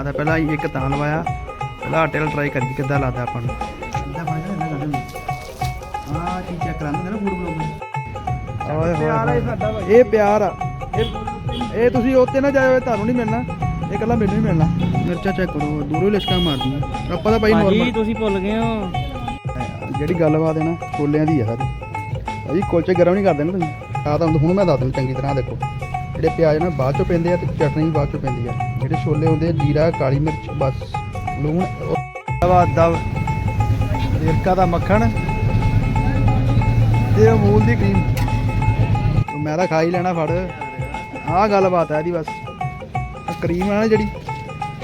ਆਦਾ ਪਹਿਲਾਂ ਇੱਕ ਤਾਂ ਲਵਾਇਆ। ਪਹਿਲਾਂ ਆਟੇ ਨਾਲ ਟਰਾਈ ਕਰੀ ਕਿੱਦਾਂ ਲੱਗਦਾ ਆਪਾਂ ਨੂੰ। ਆ ਕੀ ਚੈੱਕ ਕਰਾਂਗੇ ਨਾ ਫੂਡ ਬਲੌਗ ਓਏ ਹੋਏ ਪਿਆਰ ਆ ਇਹ। ਸਾਡਾ ਪਿਆਰ ਆ। ਇਹ ਇਹ ਤੁਸੀਂ ਉੱਤੇ ਨਾ ਜਾਇਓ ਤੁਹਾਨੂੰ ਨਹੀਂ ਮਿਲਣਾ। ਇਹ ਇਕੱਲਾ ਮੈਨੂੰ ਹੀ ਮਿਲਣਾ। ਮਿਰਚਾਂ ਚੈੱਕ ਕਰੋ ਦੂਰੋਂ ਲਿਸ਼ਕਾਂ ਮਾਰਦੀਆਂ ਆਪਾਂ ਤਾਂ ਭਾਈ ਭਾਜੀ ਨਾਰਮਲ ਤੁਸੀਂ ਭੁੱਲ ਗਏ ਹੋ। ਜਿਹੜੀ ਗੱਲਬਾਤ ਹੈ ਨਾ ਛੋਲਿਆਂ ਦੀ ਹੈ ਸਾਰੀ। ਭਾਜੀ ਕੁਲਚੇ ਗਰਮ ਨਹੀਂ ਕਰਦੇ ਨਾ ਤੁਸੀਂ। ਆ ਤਾਂ ਹੁਣ ਮੈਂ ਦੱਸ ਦੂੰ ਚੰਗੀ ਤਰ੍ਹਾਂ ਦੇਖੋ। ਜਿਹੜੇ ਪਿਆਜ਼ ਨਾ ਬਾਅਦ ਚੋਂ ਪੈਂਦੇ ਆ ਤੇ ਚਟਨੀ ਵੀ ਬਾਅਦ ਚੋਂ ਪੈਂਦੀ ਆ। ਜਿਹੜੇ ਛੋਲੇ ਹੁੰਦੇ ਆ ਜੀਰਾ ਕਾਲੀ ਮਿਰਚ ਬਸ। ਲੂਣ ਦਵਾ ਦਵ ਵੇਰਕਾ ਦਾ ਮੱਖਣ ਤੇ ਅਮੂਲ ਦੀ ਕਰੀਮ ਮੈਂ ਤਾਂ ਖਾ ਹੀ ਲੈਣਾ ਫੜ। ਆਹ ਗੱਲਬਾਤ ਹੈ ਇਹਦੀ ਬਸ। ਕਰੀਮ ਆ ਨਾ ਜਿਹੜੀ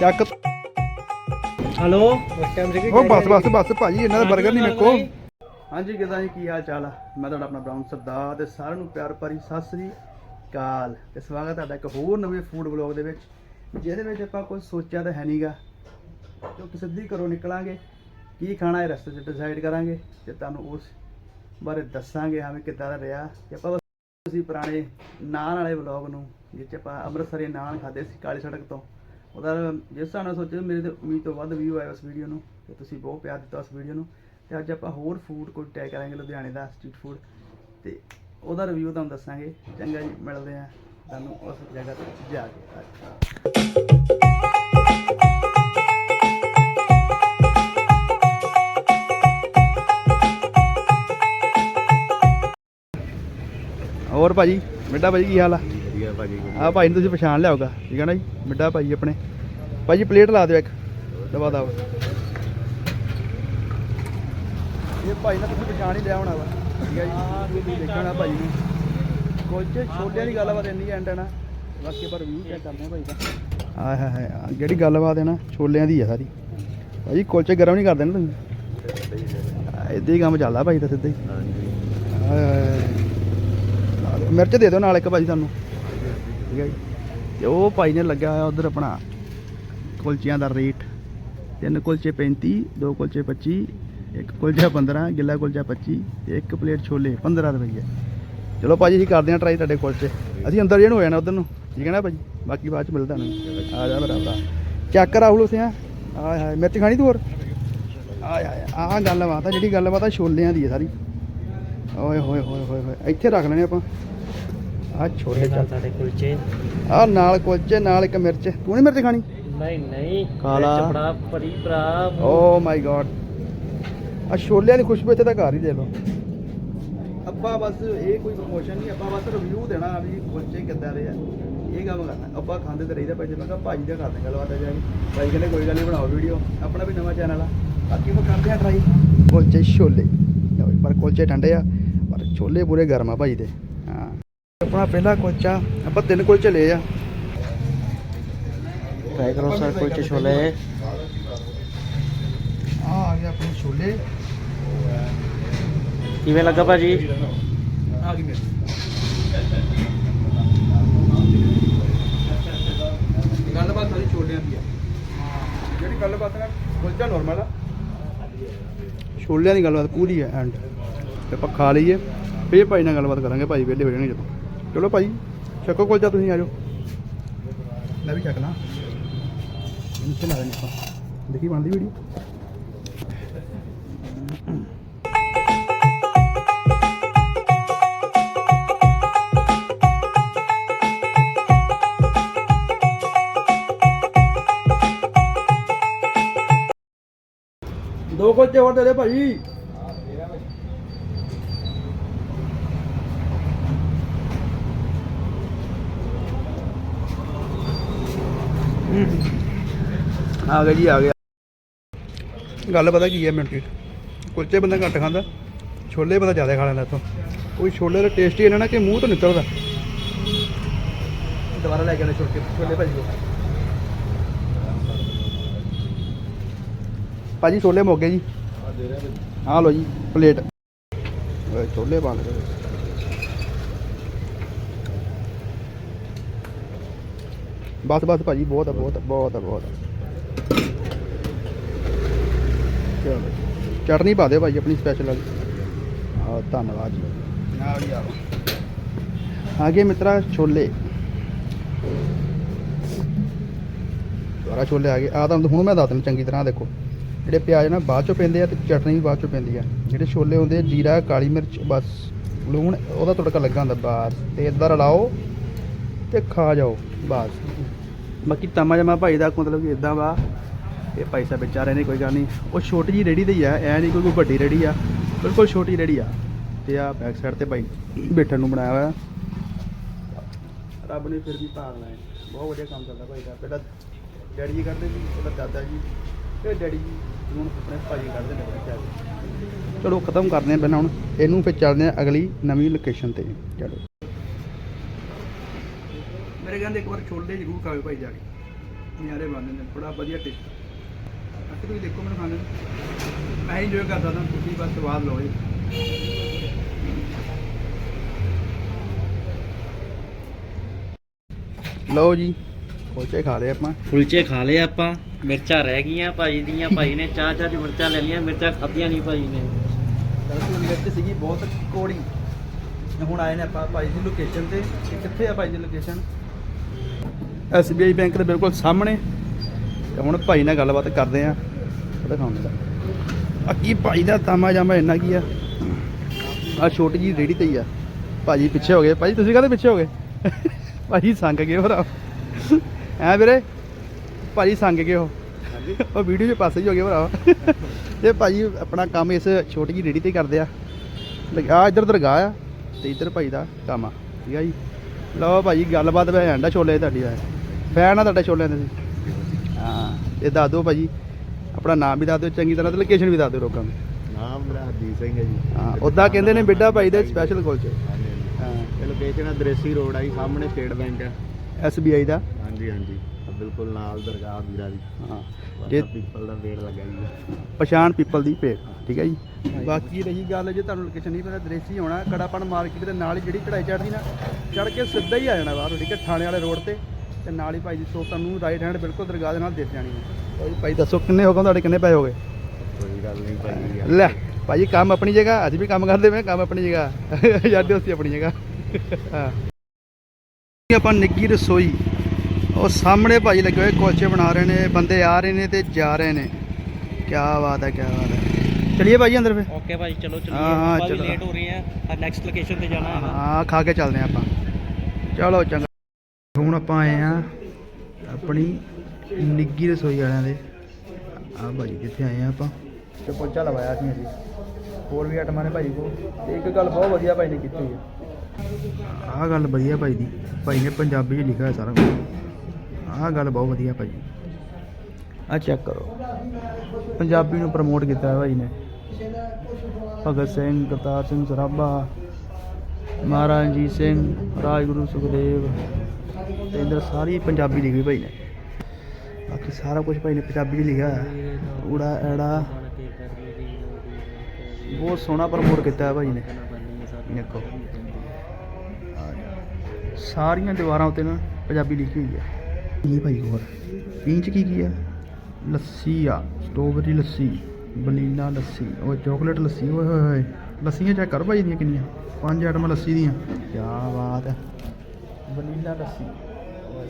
ਚੱਕ। ਹਲੋ? ਉਸ ਟਾਈਮ ਸੀ ਉਹ ਬਸ ਬਸ ਬਸ ਭਾਜੀ ਇਹਨਾਂ ਦਾ 버ਗਰ ਨਹੀਂ ਮੇਰੇ ਕੋਲ। ਹਾਂਜੀ ਕਿਦਾਂ ਜੀ ਕੀ ਹਾਲ ਚਾਲ ਆ? ਮੈਂ ਤੁਹਾਡਾ ਆਪਣਾ ਬ੍ਰਾਊਨ ਸਰਦਾਰ ਤੇ ਸਾਰਿਆਂ ਨੂੰ ਪਿਆਰ ਭਰੀ ਸਤਿ ਸ੍ਰੀ ਅਕਾਲ। ਤੇ ਸਵਾਗਤ ਹੈ ਤੁਹਾਡਾ ਇੱਕ ਹੋਰ ਨਵੇਂ ਫੂਡ ਵਲੌਗ ਦੇ ਵਿੱਚ। ਜਿਹਦੇ ਵਿੱਚ ਆਪਾਂ ਕੁਝ ਸੋਚਿਆ ਤਾਂ ਹੈ ਨਹੀਂਗਾ ਕਿਉਂਕਿ ਸਿੱਧੀ ਘਰੋਂ ਨਿਕਲਾਂਗੇ, ਕੀ ਖਾਣਾ ਹੈ ਰਸਤੇ 'ਚ ਡਿਸਾਈਡ ਕਰਾਂਗੇ ਤੇ ਤੁਹਾਨੂੰ ਉਸ ਬਾਰੇ ਦੱਸਾਂਗੇ ਹਾਂ ਵੀ ਕਿੱਦਾਂ ਦਾ ਰਿਹਾ। ਤੇ ਆਪਾਂ ਤੁਸੀਂ ਪੁਰਾਣੇ ਨਾਨ ਵਾਲੇ ਵਲੌਗ ਨੂੰ ਜਿਸ 'ਚ ਆਪਾਂ ਅੰਮ੍ਰਿਤਸਰੀ ਨਾਨ ਖਾਦੇ ਸੀ ਕਾਲੀ ਸੜਕ ਤੋਂ। ਉਹਦਾ ਜਿਸ ਹਿਸਾਬ ਸੋਚਿਆ, ਮੇਰੇ ਤੇ ਉਮੀਦ ਤੋਂ ਵੱਧ ਵਿਊ ਆਇਆ ਉਸ ਵੀਡੀਓ ਨੂੰ ਤੇ ਤੁਸੀਂ ਬਹੁਤ ਪਿਆਰ ਦਿੱਤਾ ਉਸ ਵੀਡੀਓ ਨੂੰ। ਤੇ ਅੱਜ ਆਪਾਂ ਹੋਰ ਫੂਡ ਕੋਈ ਟਰਾਈ ਕਰਾਂਗੇ, ਲੁਧਿਆਣੇ ਦਾ ਸਟਰੀਟ ਫੂਡ ਤੇ ਉਹਦਾ ਰਿਵਿਊ ਤੁਹਾਨੂੰ ਦੱਸਾਂਗੇ। ਚੰਗਾ ਜੀ, ਮਿਲਦੇ ਆ ਤੁਹਾਨੂੰ ਉਸ ਜਗ੍ਹਾ ਤੇ ਜਾ ਕੇ ਹੋਰ ਭਾਜੀ ਮਿੱਡਾ ਭਾਜੀ ਕੀ ਹਾਲ ਆ? ਵਧੀਆ ਭਾਜੀ ਆ ਭਾਈ ਨੂੰ ਤੁਸੀਂ ਪਛਾਣ ਲਿਆਓਗਾ ਠੀਕ ਹੈ ਨਾ ਜੀ? ਮਿੱਡਾ ਭਾਈ ਆਪਣੇ। ਭਾਜੀ ਪਲੇਟ ਲਾ ਦਿਓ ਇੱਕ। ਦਵਾ ਦਵਾ ਇਹ ਭਾਈ ਨਾਲ ਤੁਸੀਂ ਪਛਾਣ ਹੀ ਲਿਆ ਹੋਣਾ ਵਾ। ਠੀਕ ਹੈ ਜੀ ਦੇਖਣਾ ਭਾਈ ਨੂੰ। ਕੁਲਚੇ ਛੋਟਿਆਂ ਦੀ ਗੱਲਬਾਤ ਇੰਨੀ ਐਂਡ ਹੈ ਨਾ, ਬਾਕੀ ਪਰ ਵੀ ਚੈੱਕ ਕਰਦੇ ਆ ਭਾਈ ਦਾ। ਆਹ ਹੈ ਹੈ ਜਿਹੜੀ ਗੱਲਬਾਤ ਹੈ ਨਾ, ਛੋਲਿਆਂ ਦੀ ਹੈ ਸਾਰੀ। ਭਾਜੀ ਕੁਲਚੇ ਗਰਮ ਨਹੀਂ ਕਰਦੇ ਨਾ ਤੁਸੀਂ? ਇਦਾਂ ਹੀ ਕੰਮ ਚੱਲਦਾ ਭਾਈ ਤਾਂ ਸਿੱਧਾ ਹੀ। ਹਾਏ ਮਿਰਚ ਦੇ ਦਿਓ ਨਾਲ ਇੱਕ ਭਾਜੀ ਤੁਹਾਨੂੰ ਠੀਕ ਹੈ ਜੀ। ਤੇ ਉਹ ਭਾਈ ਨੇ ਲੱਗਿਆ ਹੋਇਆ ਉਧਰ ਆਪਣਾ, ਕੁਲਚਿਆਂ ਦਾ ਰੇਟ। ਤਿੰਨ ਕੁਲਚੇ 35 ਦੋ ਕੁਲਚੇ 25 ਇੱਕ ਕੁਲਚਾ 15 ਗਿੱਲਾ ਕੁਲਚਾ 25 ਤੇ ਇੱਕ ਪਲੇਟ ਛੋਲੇ 15 ਰੁਪਏ। ਚਲੋ ਭਾਜੀ ਅਸੀਂ ਕਰਦੇ ਹਾਂ ਟਰਾਈ ਤੁਹਾਡੇ ਕੁਲਚੇ ਅਸੀਂ ਅੰਦਰ ਜਿਹਨੂੰ ਹੋ ਜਾਣਾ ਉਧਰ ਨੂੰ। ਠੀਕ ਹੈ ਨਾ ਭਾਜੀ? ਬਾਕੀ ਬਾਅਦ ਚ ਮਿਲਦਾ ਨਾ। ਆ ਜਾ ਮੇਰਾ ਭਰਾ। ਚੱਕ ਰਾਹੁਲ ਉਸਿਆ ਆਏ ਹਾਏ ਮਿਰਚ ਖਾਣੀ ਤੂੰ ਹੋਰ? ਆਏ ਹਾਏ ਆਹ ਗੱਲ ਬਾਤ ਆ ਜਿਹੜੀ ਗੱਲ ਬਾਤ ਆ ਛੋਲਿਆਂ ਦੀ ਹੈ ਸਾਰੀ। ਓਏ ਹੋਏ ਹੋਏ ਹੋਏ ਹੋਏ। ਇੱਥੇ ਰੱਖ ਲੈਣੇ ਆਪਾਂ। ਆਹ ਛੋਲੇ ਚੱਲ। ਸਾਡੇ ਕੁਲਚੇ? ਆਹ ਨਾਲ ਕੁਲਚੇ ਨਾਲ ਇੱਕ ਮਿਰਚ। ਤੂੰ ਨਹੀਂ ਮਿਰਚ ਖਾਣੀ? ਨਹੀਂ ਨਹੀਂ। ਕਾਲਾ। ਵਿੱਚ ਬੜਾ ਭਰੀ ਭਰਾ। ਓ ਮਾਈ ਗॉड ਆ ਛੋਲਿਆਂ ਦੀ ਖੁਸ਼ਬੂ ਇੱਥੇ ਤਾਂ ਘਰ ਹੀ ਦੇ ਲਓ। ਆਪਾਂ ਬਸ ਇਹ ਕੋਈ ਪ੍ਰਮੋਸ਼ਨ ਨਹੀਂ ਆਪਾਂ ਬਸ ਰਿਵਿਊ ਦੇਣਾ ਵੀ ਕੁਲਚੇ ਕਿੱਦਾਂ ਦੇ ਆ। ਇਹ ਕੰਮ ਕਰਨਾ। ਆਪਾਂ ਖਾਂਦੇ ਤੇ ਰਹੀਦਾ ਭਾਈ ਜੇ ਮੈਂ ਕਿਹਾ ਭਾਜੀ ਦਾ ਕਰਦੇ ਗੱਲਬਾਤ ਆ ਜਾਈ ਭਾਈ ਕਹਿੰਦੇ ਕੋਈ ਗੱਲ ਨਹੀਂ ਬਣਾਓ ਵੀਡੀਓ ਆਪਣਾ ਵੀ ਨਵਾਂ ਚੈਨਲ ਆ। ਬਾਕੀ ਉਹ ਕਰਦੇ ਆ ਟਰਾਈ ਕੁਲਚੇ ਛੋਲੇ। ਲਓ ਜੀ, ਪਰ ਕੁਲਚੇ ਠੰਡੇ ਆ ਪਰ ਛੋਲੇ ਪੂਰੇ ਗਰਮ ਆ ਭਾਈ ਦੇ। ਹਾਂ। ਆਪਣਾ ਪਹਿਲਾ ਕੁਲਚਾ ਆਪਾਂ ਤਿੰਨ ਕੁਲਚੇ ਲਏ ਆ। ਟਰਾਈ ਕਰੋ ਸਰ ਕੁਲਚੇ ਛੋਲੇ। ਆ ਆ ਗਿਆ ਆਪਣੇ ਛੋਲੇ। ਕਿਵੇਂ ਲੱਗਾ ਭਾਜੀ? ਆ ਗਈ ਮੇਰੇ ਗੱਲਬਾਤ ਸਾਰੀ ਛੋਲਿਆਂ ਦੀ ਆ। ਜਿਹੜੀ ਗੱਲਬਾਤ ਨਾ ਕੁਲਚਾ ਨਾਰਮਲ ਆ। ਛੋਲਿਆਂ ਦੀ ਗੱਲਬਾਤ ਪੂਰੀ ਹੈ ਐਂਡ ਤੇ ਆਪਾਂ ਖਾ ਲਈਏ। ਫੇਰ ਭਾਈ ਨਾਲ ਗੱਲਬਾਤ ਕਰਾਂਗੇ ਭਾਈ ਵਿਹਲੇ ਹੋ ਜਾਣਗੇ ਜਦੋਂ। ਚਲੋ ਭਾਈ ਛਕੋ ਕੁਲਚਾ ਤੁਸੀਂ ਆ ਜਾਓ। ਮੈਂ ਵੀ ਛਕਣਾ। ਨੀਚੇ ਲਾ ਦੇਣੀ ਆਪਾਂ। ਦੇਖੀ ਬਣਦੀ ਵੀਡੀਓ? ਕੁਲਚੇ ਹੋਰ ਦੇ ਦੇ ਭਾਈ। ਆ ਗਿਆ ਜੀ ਆ ਗਿਆ। ਗੱਲ ਪਤਾ ਕੀ ਹੈ ਮਿੰਟੀ ਕੁਲਚੇ ਬੰਦਾ ਘੱਟ ਖਾਂਦਾ ਛੋਲੇ ਬੰਦਾ ਜ਼ਿਆਦਾ ਖਾ ਲੈਂਦਾ ਇੱਥੋਂ। ਕੋਈ ਛੋਲੇ ਦਾ ਟੇਸਟ ਹੀ ਇਹਨਾਂ ਨਾ ਕਿ ਮੂੰਹ ਤੋਂ ਨਿਕਲਦਾ। ਦੁਬਾਰਾ ਲੈ ਕੇ ਆਣੇ ਛੋਟੇ ਛੋਲੇ ਭਾਜੀ। ਕੋਲ ਭਾਜੀ ਛੋਲੇ ਮੁੱਕ ਗਏ ਜੀ। ਆ ਲਓ ਜੀ ਪਲੇਟ। ਓਏ ਛੋਲੇ ਪਾ ਲਓ ਬਸ ਬਸ ਭਾਜੀ ਬਹੁਤ ਆ ਬਹੁਤ ਆ ਬਹੁਤ ਆ ਬਹੁਤ ਆ। ਚਲੋ ਚਟਨੀ ਪਾ ਦਿਓ ਭਾਜੀ ਆਪਣੀ ਸਪੈਸ਼ਲ ਆ ਧੰਨਵਾਦ ਜੀ। ਆ ਜੀ ਆ। ਆਗੇ ਮਿੱਤਰਾ ਛੋਲੇ। ਦੁਬਾਰਾ ਛੋਲੇ ਆ ਗਏ। ਆ ਤਾਂ ਹੁਣ ਮੈਂ ਦੱਸ ਦਿੰਦਾ ਚੰਗੀ ਤਰ੍ਹਾਂ ਦੇਖੋ। ਜਿਹੜੇ ਪਿਆਜ਼ ਨਾ ਬਾਅਦ ਚੋਂ ਪੈਂਦੇ ਆ ਤੇ ਚਟਨੀ ਵੀ ਬਾਅਦ ਚੋਂ ਪੈਂਦੀ ਆ। ਜਿਹੜੇ ਛੋਲੇ ਹੁੰਦੇ ਆ, ਜੀਰਾ, ਕਾਲੀ ਮਿਰਚ, ਬਸ। ਲੂਣ, ਉਹਦਾ ਤੜਕਾ ਲੱਗਾ ਹੁੰਦਾ, ਬਸ। ਤੇ ਇਦਾਂ ਰਲਾਓ ਤੇ ਖਾ ਜਾਓ, ਬਸ। ਬਾਕੀ ਤਮਾ ਜਮਾ ਭਾਈ ਦਾ ਮਤਲਬ ਕਿ ਇਦਾਂ ਵਾ ਇਹ ਭਾਈ ਸਾਹਿਬ ਵਿਚਾਰੇ ਨੇ ਕੋਈ ਗੱਲ ਨਹੀਂ। ਉਹ ਛੋਟੀ ਜੀ ਰੇੜੀ ਤੇ ਹੀ ਆ, ਐ ਨਹੀਂ ਕੋਈ ਕੋਈ ਵੱਡੀ ਰੇੜੀ ਆ। ਬਿਲਕੁਲ ਛੋਟੀ ਰੇੜੀ ਆ। ਤੇ ਆ ਬੈਕ ਸਾਈਡ ਤੇ ਭਾਈ ਬੈਠਣ ਨੂੰ ਬਣਾਇਆ ਹੋਇਆ। ਰੱਬ ਨੇ ਫਿਰ ਵੀ ਭਾਗ ਲਾਇਆ। ਬਹੁਤ ਵਧੀਆ ਕੰਮ ਕਰਦਾ ਭਾਈ ਦਾ ਪਹਿਲਾਂ ਡੈਡੀ ਜੀ ਕਰਦੇ ਸੀ, ਪਹਿਲਾਂ ਦਾਦਾ ਜੀ, ਫਿਰ ਡੈਡੀ ਜੀ। ਹੁਣ ਆਪਣੇ ਭਾਜੀ ਕਰਦੇ ਨੇ ਬੱਚਾ ਚਲੋ ਖਤਮ ਕਰਦੇ ਹਾਂ ਪਹਿਲਾਂ ਹੁਣ। ਇਹਨੂੰ ਫਿਰ ਚੱਲਦੇ ਹਾਂ ਅਗਲੀ ਨਵੀਂ ਲੋਕੇਸ਼ਨ ਤੇ। ਚਲੋ। ਮੇਰੇ ਕਹਿੰਦੇ ਇੱਕ ਵਾਰ ਛੋਲੇ ਜ਼ਰੂਰ ਖਾਓ ਭਾਈ ਜਾ ਕੇ। ਨਿਆਰੇ ਬਣਦੇ ਨੇ ਬੜਾ ਵਧੀਆ ਟੇਸਟ ਅੱਗੇ ਤੁਸੀਂ ਦੇਖੋ ਮੈਨੂੰ ਖਾਣੇ ਨੂੰ। ਮੈਂ ਇੰਜੋਏ ਕਰਦਾ ਤਾਂ ਤੁਸੀਂ ਬਸ ਸਵਾਦ ਲਓ ਜੀ। ਲਓ ਜੀ ਕੋਚੇ ਖਾ ਲਏ ਆਪਾਂ। ਕੁਲਚੇ ਖਾ ਲਏ ਆਪਾਂ। ਮਿਰਚਾਂ ਰਹਿ ਗਈਆਂ ਭਾਈ ਦੀਆਂ ਭਾਈ ਨੇ ਚਾਹ ਚਾਹ ਦੀ ਮਿਰਚਾਂ ਲੈ ਲਈਆਂ ਮਿਰਚਾਂ ਖਾਧੀਆਂ ਨਹੀਂ ਭਾਈ ਨੇ। ਦਰਅਸਲ ਮਿਰਚ ਸੀਗੀ ਬਹੁਤ ਕੋੜੀ। ਹੁਣ ਆਏ ਨੇ ਆਪਾਂ ਭਾਈ ਦੀ ਲੋਕੇਸ਼ਨ ਤੇ। ਕਿੱਥੇ ਆ ਭਾਈ ਦੀ ਲੋਕੇਸ਼ਨ SBI ਬੈਂਕ ਦੇ ਬਿਲਕੁਲ ਸਾਹਮਣੇ। ਤੇ ਹੁਣ ਭਾਈ ਨਾਲ ਗੱਲਬਾਤ ਕਰਦੇ ਆ। ਕੰਮ ਦਾ ਅੱਕੀ ਭਾਈ ਦਾ ਤਾਮਾ ਜਾਮਾ ਇੰਨਾ ਕੀ ਆ? ਆ ਛੋਟੀ ਜੀ ਰੇੜੀ ਤੇ ਹੀ ਆ। ਭਾਜੀ ਪਿੱਛੇ ਹੋ ਗਏ। ਭਾਜੀ ਤੁਸੀਂ ਕਾਹਦੇ ਪਿੱਛੇ ਹੋ ਗਏ? ਭਾਜੀ ਸੰਗ ਗਏ ਭਰਾ। ਐ ਵੀਰੇ ਭਾਜੀ ਸੰਗ ਗਏ ਹੋ ਉਹ ਵੀਡੀਓ 'ਚ ਪਾਸੇ ਹੀ ਹੋ ਗਏ ਭਰਾ ਤੇ ਭਾਜੀ ਆਪਣਾ ਕੰਮ ਇਸ ਛੋਟੀ ਜੀ ਰੇੜੀ ਤੇ ਕਰਦੇ ਆ। ਆ ਇੱਧਰ ਦਰਗਾਹ ਆ ਤੇ ਇੱਧਰ ਭਾਈ ਦਾ ਕੰਮ ਆ। ਠੀਕ ਆ ਜੀ। ਲਓ ਭਾਜੀ ਗੱਲਬਾਤ ਵੇ ਆਂਡਾ ਛੋਲੇ ਤੁਹਾਡੀ ਆ। ਫੈਨ ਆ ਤੁਹਾਡੇ ਛੋਲਿਆਂ ਦੇ। ਹਾਂ ਇਹ ਦੱਸ ਦਿਓ ਭਾਜੀ ਆਪਣਾ ਨਾਮ ਵੀ ਦੱਸ ਦਿਓ ਚੰਗੀ ਤਰ੍ਹਾਂ ਤੇ ਲੋਕੇਸ਼ਨ ਵੀ ਦੱਸ ਦਿਓ ਲੋਕਾਂ ਨੂੰ। ਨਾਮ ਮੇਰਾ ਹਰਦੀਪ ਸਿੰਘ ਹੈ ਜੀ। ਹਾਂ ਉਦਾਂ ਕਹਿੰਦੇ ਨੇ ਬਿੱਡਾ ਭਾਈ ਦੇ ਸਪੈਸ਼ਲ ਕੁਲਚੇ। ਹਾਂ। ਇਹ ਲੋਕੇਸ਼ਨ ਹੈ ਦ੍ਰੇਸੀ ਰੋਡ ਆ ਜੀ ਸਾਹਮਣੇ ਸਟੇਟ ਬੈਂਕ ਹੈ SBI ਦਾ। ਹਾਂਜੀ ਹਾਂਜੀ। ਆ ਬਿਲਕੁਲ ਨਾਲ ਦਰਗਾਹ ਵੀਰਾ ਦੀ। ਹਾਂ। ਜੇ ਜੇ ਪੀਪਲ ਦਾ ਵੇੜ ਲੱਗਾ ਜੀ। ਪਛਾਣ ਪੀਪਲ ਦੀ ਭੇਟ ਠੀਕ ਹੈ ਜੀ? ਬਾਕੀ ਰਹੀ ਗੱਲ ਜੇ ਤੁਹਾਨੂੰ ਲੋਕੇਸ਼ਨ ਨਹੀਂ ਪਤਾ ਦ੍ਰੇਸੀ ਹੋਣਾ ਕੜਾਪਣ ਮਾਰਕੀਟ ਦੇ ਨਾਲ ਹੀ ਜਿਹੜੀ ਚੜਾਈ ਚੜਦੀ ਨਾ ਚੜ ਕੇ ਸਿੱਧਾ ਹੀ ਆ ਜਾਣਾ ਬਾਹਰ ਠੀਕ ਹੈ ਥਾਣੇ ਵਾਲੇ ਰੋਡ ਤੇ। ਤੇ ਨਾਲ ਹੀ ਭਾਈ ਦੀ ਸੋ ਤੁਹਾਨੂੰ ਰਾਈਟ ਹੈਂਡ ਬਿਲਕੁਲ ਦਰਗਾਹ ਦੇ ਨਾਲ ਦਿਸ ਜਾਣੀ ਹੈ। ਭਾਈ ਭਾਈ ਦੱਸੋ ਕਿੰਨੇ ਹੋ ਗਏ ਤੁਹਾਡੇ ਕਿੰਨੇ ਪੈਸੇ ਹੋ ਗਏ? ਕੋਈ ਗੱਲ ਨਹੀਂ ਭਾਈ ਲੈ ਭਾਜੀ ਕੰਮ ਆਪਣੀ ਜਗ੍ਹਾ ਅੱਜ ਵੀ ਕੰਮ ਕਰਦੇ ਮੈਂ ਕੰਮ ਆਪਣੀ ਜਗ੍ਹਾ। ਯਾਰ ਦੋਸਤੀ ਆਪਣੀ ਜਗ੍ਹਾ। ਹਾਂ। ਆਪਾਂ ਨਿੱਗੀ ਰਸੋਈ ਉਹ ਸਾਹਮਣੇ ਭਾਜੀ ਲੱਗੇ ਹੋਏ ਕੁਲਚੇ ਬਣਾ ਰਹੇ ਨੇ ਬੰਦੇ ਆ ਰਹੇ ਨੇ ਤੇ ਜਾ ਰਹੇ ਨੇ। ਕੀ ਬਾਤ ਹੈ ਕੀ ਬਾਤ ਹੈ। ਚਲਿਏ ਭਾਜੀ ਅੰਦਰ ਫੇ ਓਕੇ ਭਾਈ ਚਲੋ ਚਲੀਏ। ਹਾਂ, ਚਲੋ। ਲੇਟ ਹੋ ਰਹੇ ਆ ਨੈਕਸਟ ਲੋਕੇਸ਼ਨ ਤੇ ਜਾਣਾ ਹੈ ਹਾਂ ਖਾ ਕੇ ਚੱਲਦੇ ਆਪਾਂ। ਚਲੋ ਚੰਗਾ। ਹੁਣ ਆਪਾਂ ਆਏ ਆ ਆਪਣੀ ਨਿੱਗੀ ਰਸੋਈ ਵਾਲਿਆਂ ਦੇ। ਆ ਭਾਜੀ ਜਿੱਥੇ ਆਏ ਆ ਆਪਾਂ? ਤੇ ਪੋਚਾ ਲਵਾਇਆ ਸੀ ਅਸੀਂ। ਹੋਰ ਵੀ ਆਟਮਾਂ ਨੇ ਭਾਈ ਕੋ ਤੇ ਇੱਕ ਗੱਲ ਬਹੁਤ ਵਧੀਆ ਭਾਈ ਨੇ ਕੀਤੀ ਹੈ। ਆਹ ਗੱਲ ਵਧੀਆ ਭਾਈ ਦੀ। ਭਾਈ ਨੇ ਪੰਜਾਬੀ 'ਚ ਲਿਖਿਆ ਸਾਰਾ ਕੁਝ ਆਹ ਗੱਲ ਬਹੁਤ ਵਧੀਆ ਭਾਈ ਆ ਚੈੱਕ ਕਰੋ। ਪੰਜਾਬੀ ਨੂੰ ਪ੍ਰਮੋਟ ਕੀਤਾ ਹੈ ਭਾਈ ਨੇ। ਭਗਤ ਸਿੰਘ, ਕਰਤਾਰ ਸਿੰਘ ਸਰਾਭਾ, ਮਹਾਰਾਜ ਰਣਜੀਤ ਸਿੰਘ, ਰਾਜਗੁਰੂ ਸੁਖਦੇਵ ਤੇ ਇੰਦਰ, ਸਾਰੀ ਪੰਜਾਬੀ ਲਿਖੀ ਭਾਈ ਨੇ। ਬਾਕੀ ਸਾਰਾ ਕੁਝ ਭਾਈ ਨੇ ਪੰਜਾਬੀ 'ਚ ਲਿਖਿਆ ਹੈ ਊੜਾ, ਐੜਾ ਬਹੁਤ ਸੋਹਣਾ ਪ੍ਰਮੋਟ ਕੀਤਾ ਹੈ ਭਾਈ ਨੇ। ਦੇਖੋ। ਸਾਰੀਆਂ ਦੀਵਾਰਾਂ ਉੱਤੇ ਨਾ ਪੰਜਾਬੀ ਲਿਖੀ ਹੋਈ ਹੈ। ਇਹ ਭਾਈ ਹੋਰ। ਪੀਂਚ ਕੀ ਕੀ ਆ? ਲੱਸੀ ਆ, ਸਟ੍ਰੋਬਰੀ ਲੱਸੀ ਵਨੀਲਾ ਲੱਸੀ ਉਹ ਚਾਕਲੇਟ ਲੱਸੀ, ਓਏ ਹੋਏ ਹੋਏ। ਲੱਸੀਆਂ ਚੈੱਕ ਕਰ ਭਾਈ ਦੀਆਂ ਕਿੰਨੀਆਂ? ਪੰਜ ਆਈਟਮਾਂ ਲੱਸੀ ਦੀਆਂ। ਕੀ ਬਾਤ ਹੈ ਵਨੀਲਾ ਲੱਸੀ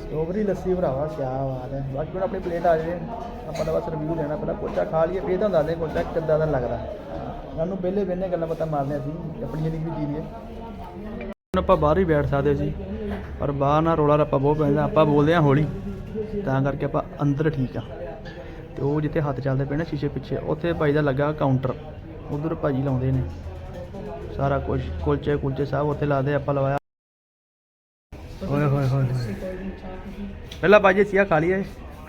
ਸਟ੍ਰਾਬੇਰੀ ਲੱਸੀ ਭਰਾਵਾ ਕੀ ਬਾਤ ਹੈ ਬਾਕੀ ਹੁਣ ਆਪਣੀ ਪਲੇਟ ਆ ਜਾਵੇ। ਆਪਾਂ ਤਾਂ ਬਸ ਰਿਵਿਊ ਲੈਣਾ। ਪਹਿਲਾਂ ਕੋਚਾ ਖਾ ਲਈਏ, ਫੇਰ ਤੁਹਾਨੂੰ ਦੱਸਦੇ ਕੋਚਾ ਕਿੱਦਾਂ ਦਾ ਲੱਗਦਾ। ਸਾਨੂੰ ਪਹਿਲੇ ਵੇਨੇ ਗੱਲਾਂ ਬਾਤਾਂ ਮਾਰਦੇ ਸੀ ਆਪਣੀ ਜਿਹੜੀ ਵੀ ਚੀਜ਼ ਹੈ। ਹੁਣ ਆਪਾਂ ਬਾਹਰ ਹੀ ਬੈਠ ਸਕਦੇ ਸੀ ਪਰ ਬਾਹਰ ਨਾ ਰੋਲਾ ਰੱਪਾ ਬਹੁਤ ਪੈਂਦਾ ਆਪਾਂ ਬੋਲਦੇ ਹਾਂ ਹੌਲੀ। ਤਾਂ ਕਰਕੇ ਆਪਾਂ ਅੰਦਰ ਠੀਕ ਆ। ਤੇ ਉਹ ਜਿੱਥੇ ਹੱਥ ਚੱਲਦੇ ਪਏ ਨਾ ਸ਼ੀਸ਼ੇ ਪਿੱਛੇ ਉੱਥੇ ਭਾਈ ਦਾ ਲੱਗਾ ਕਾਊਂਟਰ ਉਧਰ ਭਾਜੀ ਲਾਉਂਦੇ ਨੇ। ਸਾਰਾ ਕੁਝ ਕੁਲਚੇ ਕੁਲਚੇ ਸਭ ਉੱਥੇ ਲਾਦੇ ਆਪਾਂ ਲਵਾਇਆ। ਓਏ ਹੋਏ ਹੋਏ ਹੋਏ। ਪਹਿਲਾਂ ਭਾਜੀ ਸੀਆ ਖਾ ਲਈਏ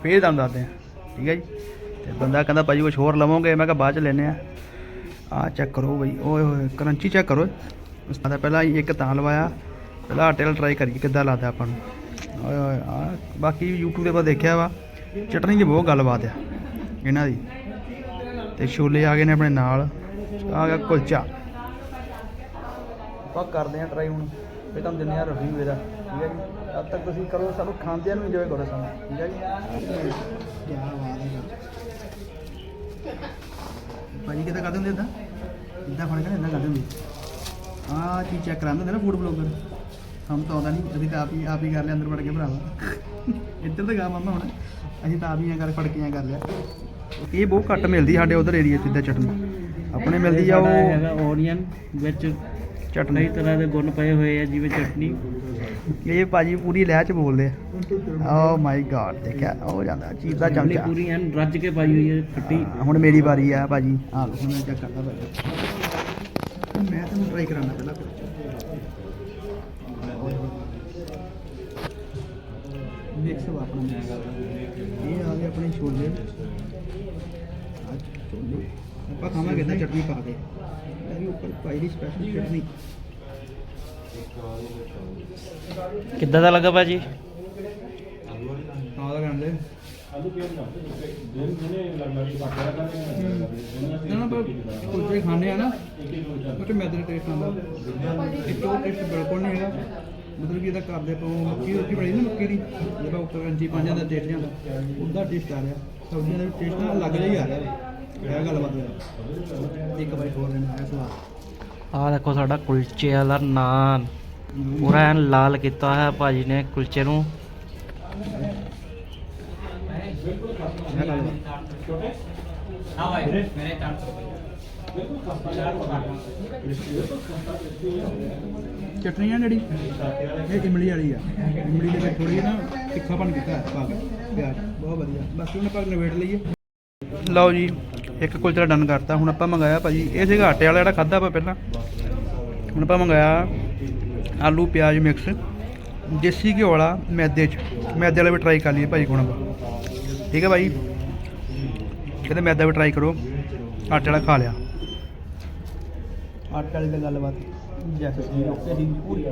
ਫੇਰ ਤੁਹਾਨੂੰ ਦੱਸਦੇ ਆ ਠੀਕ ਹੈ ਜੀ? ਤੇ ਬੰਦਾ ਕਹਿੰਦਾ ਭਾਜੀ ਕੁਝ ਹੋਰ ਲਵੋਗੇ? ਮੈਂ ਕਿਹਾ ਬਾਅਦ ਚ ਲੈਨੇ ਆ ਆ ਚੈੱਕ ਕਰੋ ਬਈ। ਓਏ ਹੋਏ ਕਰੰਚੀ ਚੈੱਕ ਕਰੋ। ਉਸ ਤੋਂ ਪਹਿਲਾਂ ਇੱਕ ਤਾਂ ਲਵਾਇਆ। ਪਹਿਲਾਂ ਆਟੇ ਵਾਲਾ ਟਰਾਈ ਕਰੀਏ, ਕਿੱਦਾਂ ਲੱਗਦਾ ਆਪਾਂ ਨੂੰ? ਓਏ ਹੋਏ ਆ, ਬਾਕੀ YouTube ਦੇ ਉੱਪਰ ਦੇਖਿਆ ਵਾ ਚਟਨੀ ਦੀ ਬਹੁਤ ਗੱਲਬਾਤ ਆ, ਇਹਨਾਂ ਦੀ। ਤੇ ਛੋਲੇ ਆ ਗਏ ਨੇ ਆਪਣੇ ਨਾਲ, ਆ ਗਿਆ ਕੁਲਚਾ। ਆਪਾਂ ਕਰਦੇ ਆ ਟਰਾਈ ਹੁਣ, ਇਹ ਤੁਹਾਨੂੰ ਦਿੰਦੇ ਆ ਰਿਵਿਊ ਇਹਦਾ, ਠੀਕ ਹੈ ਜੀ? ਤਦ ਤੱਕ ਤੁਸੀਂ ਕਰੋ, ਸਾਨੂੰ ਖਾਂਦਿਆਂ ਨੂੰ ਇੰਜੋਏ ਕਰੋ ਸਾਨੂੰ, ਠੀਕ ਹੈ ਜੀ? ਕੀ ਬਾਤ ਹੈ ਭਾਜੀ, ਕਿਦਾਂ ਕਰਦੇ ਹੁੰਦੇ ਇਦਾਂ? ਇਦਾਂ ਫੜ ਕੇ ਇਦਾਂ ਕਰਦੇ ਹੁੰਦੇ। ਆ ਚੀਜ਼ ਚੈੱਕ ਕਰਾਉਂਦੇ ਹੁੰਦੇ ਨਾ ਫੂਡ ਬਲੌਗਰ ਹਮ ਤਾਂ ਆਉਂਦਾ ਨਹੀਂ ਅਸੀਂ ਤਾਂ ਆਪ ਹੀ ਆਪ ਹੀ ਕਰ ਲਿਆ ਅੰਦਰ ਵੜ ਕੇ ਭਰਾਵਾ। ਇੱਧਰ ਤਾਂ ਗਾ ਮਾਮਾ ਹੁਣ। ਅਸੀਂ ਤਾਂ ਆਪ ਹੀ ਕਰ ਫੜ ਕੇ ਐਂ ਕਰ ਲਿਆ। ਇਹ ਬਹੁਤ ਘੱਟ ਮਿਲਦੀ ਸਾਡੇ ਉਧਰ ਏਰੀਆ 'ਚ ਇਦਾਂ ਚਟਨੀ। ਆਪਣੇ ਮਿਲਦੀ ਆ ਉਹ ਹੈਗਾ ਓਨੀਅਨ ਵਿੱਚ ਚਟਨੀ। ਤਰ੍ਹਾਂ ਦੇ ਗੁਣ ਪਏ ਹੋਏ ਆ ਜਿਵੇਂ ਚਟਨੀ। ਇਹ ਭਾਜੀ ਪੂਰੀ ਲਹਿ 'ਚ ਬੋਲਦੇ ਆ। ਓ ਮਾਈ ਗॉड ਦੇਖਿਆ ਉਹ ਜਾਂਦਾ ਚੀਜ਼ ਦਾ ਚਮਚਾ। ਪੂਰੀ ਐਨ ਰੱਜ ਕੇ ਪਾਈ ਹੋਈ ਹੈ ਖੱਟੀ। ਹੁਣ ਮੇਰੀ ਵਾਰੀ ਆ ਭਾਜੀ। ਆ ਲਓ ਹੁਣ ਮੈਂ ਚੈੱਕ ਕਰਦਾ ਭਾਜੀ। ਮੈਂ ਤੁਹਾਨੂੰ ਟਰਾਈ ਕਰਾਉਣਾ ਪਹਿਲਾਂ। ਮਿਕਸ ਵਾ ਆਪਣਾ। ਇਹ ਆ ਗਏ ਆਪਣੇ ਛੋਲੇ। ਆਹ ਛੋਲੇ। ਆਪਾਂ ਖਾਵਾਂਗੇ ਤਾਂ ਚਟਨੀ ਪਾ ਇਹਦੇ ਉੱਪਰ ਪਾਈ ਦੀ ਸਪੈਸ਼ਲ ਚਟਨੀ। ਕਿੱਦਾਂ ਦਾ ਲੱਗਾ ਭਾਜੀ? ਨਾ ਨਾ ਪਰ ਕੁਲਚੇ ਖਾਣੇ ਆ ਨਾ। ਉਹ ਤੇ ਮੈਦੇ ਦਾ ਟੇਸਟ ਆਉਂਦਾ। ਇੱਕ ਉਹ ਟੇਸਟ ਬਿਲਕੁਲ ਨਹੀਂ ਹੈਗਾ। ਮਤਲਬ ਕਿ ਇਹਦਾ ਕਰਦੇ ਪਾ ਮੱਕੀ ਦੀ ਰੋਟੀ ਬਣੀ ਨਾ ਮੱਕੀ ਦੀ ਜਿਹੜਾ ਉੱਪਰ ਰੰਜੀ ਪਾ ਜਾਂਦਾ ਟੇਸਟ ਜਾਂਦਾ ਉਹਦਾ ਟੇਸਟ ਆ ਰਿਹਾ। ਸਬਜ਼ੀਆਂ ਦਾ ਟੇਸਟ ਨਾਲ ਲੱਗ ਜਿਹਾ ਹੀ ਆ ਰਿਹਾ ਇਹ ਗੱਲ ਬਾਤ ਹੈ ਇੱਕ ਵਾਰੀ ਹੋਰ ਲੈਣਾ ਹੈ ਸਵਾਦ ਆਹ ਦੇਖੋ ਸਾਡਾ ਕੁਲਚੇ ਵਾਲਾ ਨਾਨ। ਪੂਰਾ ਐਨ ਲਾਲ ਕੀਤਾ ਹੋਇਆ ਭਾਜੀ ਨੇ ਕੁਲਚੇ ਨੂੰ। ਇਹ ਗੱਲ ਬਾਤ ਚਟਨੀ ਆ ਜਿਹੜੀ, ਇਹ ਇਮਲੀ ਵਾਲੀ ਆ। ਇਮਲੀ ਦੇ ਵਿੱਚ ਥੋੜੀ ਨਾ ਤਿੱਖਾਪਨ ਕੀਤਾ ਪਾ ਕੇ, ਪਿਆਜ਼, ਬਹੁਤ ਵਧੀਆ। ਬਾਕੀ ਹੁਣ ਆਪਾਂ ਨਵੇੜ ਲਈਏ। ਲਓ ਜੀ, ਇੱਕ ਕੁਲਚਾ ਡਨ ਕਰਤਾ, ਹੁਣ ਆਪਾਂ ਮੰਗਾਇਆ ਭਾਜੀ, ਇਹ ਸੀਗਾ ਆਟੇ ਵਾਲਾ ਜਿਹੜਾ ਖਾਦਾ ਆਪਾਂ ਪਹਿਲਾਂ। ਹੁਣ ਆਪਾਂ ਮੰਗਾਇਆ ਆਲੂ ਪਿਆਜ਼ ਮਿਕਸ ਦੇਸੀ ਘਿਓ ਵਾਲਾ ਮੈਦੇ 'ਚ। ਮੈਦੇ ਵਾਲਾ ਵੀ ਟਰਾਈ ਕਰ ਲਈਏ ਭਾਜੀ ਕੋਣ ਆਪਾਂ। ਠੀਕ ਹੈ ਭਾਈ ਕਹਿੰਦੇ ਮੈਦਾ ਵੀ ਟਰਾਈ ਕਰੋ। ਆਟੇ ਵਾਲਾ ਖਾ ਲਿਆ। ਆਟੇ ਵਾਲੀ ਦਾ ਗੱਲਬਾਤ ਜੈਸੇ ਸੀ ਓਕੇ ਸੀ ਪੂਰੀ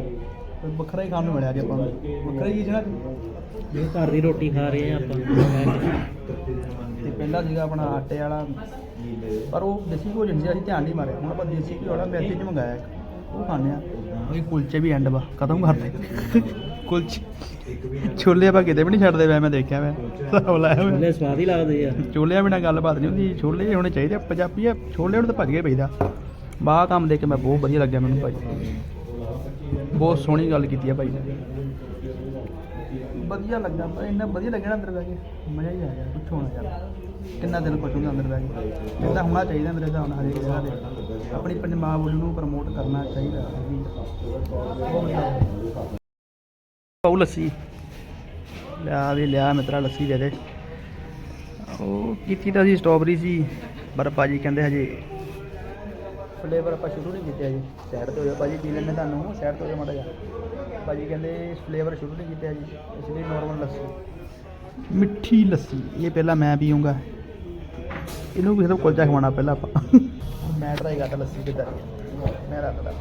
ਕੋਈ ਵੱਖਰਾ ਹੀ ਖਾਣ ਨੂੰ ਮਿਲਿਆ ਜੀ ਆਪਾਂ ਨੂੰ। ਵੱਖਰਾ ਹੀ ਜਿਹੜਾ ਇਹ ਘਰ ਦੀ ਰੋਟੀ ਖਾ ਰਹੇ ਆ ਆਪਾਂ। ਤੇ ਪਹਿਲਾਂ ਸੀਗਾ ਆਪਣਾ ਆਟੇ ਵਾਲਾ। ਪਰ ਉਹ ਦੇਸੀ ਘਿਓ ਜਿਹਾ ਅਸੀਂ ਧਿਆਨ ਨਹੀਂ ਮਾਰਿਆ। ਹੁਣ ਆਪਾਂ ਦੇਸੀ ਘਿਓ ਵਾਲਾ ਮੈਦੇ 'ਚ ਮੰਗਾਇਆ ਇੱਕ। ਉਹ ਖਾਣੇ ਆ। ਉਹ ਕੁਲਚੇ ਵੀ ਐਂਡ ਵਾ ਖਤਮ ਕਰਦੇ। ਕੁਲਚੇ ਛੋਲੇ ਆਪਾਂ ਕਿਤੇ ਵੀ ਨਹੀਂ ਛੱਡਦੇ ਵੈ ਮੈਂ ਦੇਖਿਆ ਮੈਂ ਹਿਸਾਬ ਲਾਇਆ ਛੋਲੇ ਸਵਾਦ ਹੀ ਲੱਗਦੇ ਆ। ਛੋਲਿਆਂ ਬਿਨਾ ਗੱਲਬਾਤ ਨਹੀਂ ਹੁੰਦੀ। ਛੋਲੇ ਹੋਣੇ ਚਾਹੀਦੇ ਪੰਜਾਬੀ ਆ ਛੋਲੇ ਹੁਣ ਤਾਂ ਭੱਜ ਗਏ ਪਈਦਾ ਬਾਹ ਕੰਮ ਦੇ ਕੇ ਮੈਂ ਬਹੁਤ ਵਧੀਆ ਲੱਗਿਆ ਮੈਨੂੰ ਭਾਈ। ਬਹੁਤ ਸੋਹਣੀ ਗੱਲ ਕੀਤੀ ਆ ਭਾਈ। ਨੇ ਵਧੀਆ ਲੱਗਾ ਪਰ ਇੰਨਾ ਵਧੀਆ ਲੱਗਿਆ ਨਾ ਅੰਦਰ ਬਹਿ ਕੇ। ਮਜ਼ਾ ਹੀ ਆ ਗਿਆ ਕੁਛ ਹੋਣਾ ਯਾਰ। ਕਿੰਨਾ ਦਿਨ ਖੁਸ਼ ਹੁੰਦਾ ਅੰਦਰ ਬਹਿ ਕੇ। ਇਦਾਂ ਹੋਣਾ ਚਾਹੀਦਾ ਮੇਰੇ ਹਿਸਾਬ ਨਾਲ ਹਰੇਕ ਜਗ੍ਹਾ ਤੇ ਆਪਣੀ ਪੰਜਾਬ ਬੋਲੀ ਨੂੰ ਪ੍ਰਮੋਟ ਕਰਨਾ ਚਾਹੀਦਾ। ਪਾਉ ਲੱਸੀ। ਲਿਆ ਵੀ, ਲਿਆ ਮਿੱਤਰਾ, ਲੱਸੀ ਦੇ ਦੇ। ਉਹ ਕੀਤੀ ਤਾਂ ਸੀ ਸਟ੍ਰਾਬੇਰੀ ਸੀ। ਪਰ ਭਾਜੀ ਕਹਿੰਦੇ ਹਜੇ ਫਲੇਵਰ ਆਪਾਂ ਸ਼ੁਰੂ ਨਹੀਂ ਕੀਤਾ ਜੀ ਸਾਈਡ ਤੇ ਹੋ ਜਾ। ਭਾਜੀ ਪੀ ਲੈਣੇ ਤੁਹਾਨੂੰ। ਸਾਈਡ ਤੇ ਹੋ ਜਾ ਮਾੜਾ ਜਿਹਾ। ਭਾਜੀ ਕਹਿੰਦੇ ਫਲੇਵਰ ਸ਼ੁਰੂ ਨਹੀਂ ਕੀਤਾ ਜੀ ਇਸ ਲਈ ਨਾਰਮਲ ਲੱਸੀ। ਮਿੱਠੀ ਲੱਸੀ। ਇਹ ਪਹਿਲਾਂ ਮੈਂ ਪੀਊਂਗਾ। ਇਹਨੂੰ ਕਿਸੇ ਤੋਂ ਕੁਲਚਾ ਖਵਾਉਣਾ ਪਹਿਲਾਂ ਆਪਾਂ। ਮੈਂ ਟਰਾਈ ਕਰਦਾ ਲੱਸੀ ਕਿੱਦਾਂ ਦੀ ਮੈਂ ਰੱਖਦਾ।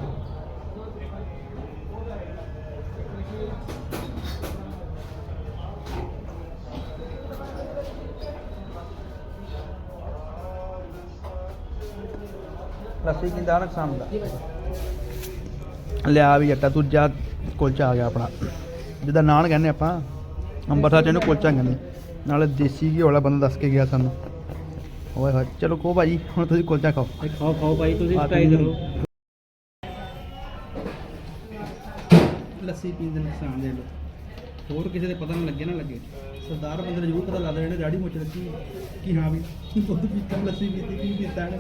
ਲੱਸੀ ਕਿੰਦਾ ਨੁਕਸਾਨ ਹੁੰਦਾ? ਲਿਆ ਵੀ ਜੱਟਾ ਦੂਜਾ ਕੁਲਚਾ ਆ ਗਿਆ ਆਪਣਾ। ਜਿੱਦਾਂ ਨਾਨ ਕਹਿੰਦੇ ਆਪਾਂ ਅੰਬਰਸਰ ਚ ਇਹਨੂੰ ਕੁਲਚਾ ਕਹਿੰਦੇ। ਨਾਲੇ ਦੇਸੀ ਘਿਓ ਵਾਲਾ ਬੰਦਾ ਦੱਸ ਕੇ ਗਿਆ ਸਾਨੂੰ। ਓਏ ਹੋਏ ਚਲੋ ਕੋ ਭਾਜੀ ਹੁਣ ਤੁਸੀਂ ਕੁਲਚਾ ਖਾਓ। ਖਾਓ ਖਾਓ ਭਾਈ ਤੁਸੀਂ ਟਰਾਈ ਕਰੋ। ਲੱਸੀ ਪੀਣ ਦੇ ਨੁਕਸਾਨ ਦੇ ਲੋ ਹੋਰ ਕਿਸੇ ਦੇ ਪਤਾ ਨਾ ਲੱਗੇ ਨਾ ਲੱਗੇ। ਸਰਦਾਰ ਬੰਦੇ ਨੂੰ ਜ਼ਰੂਰ ਪਤਾ ਲੱਗਦਾ ਜਿਹੜੇ ਦਾੜੀ ਮੁੱਛ ਲੱਗੀ ਕਿ ਹਾਂ ਵੀ ਦੁੱਧ ਪੀਤਾ ਲੱਸੀ ਪੀਤੀ ਕੀ ਪੀਤਾ ਨੇ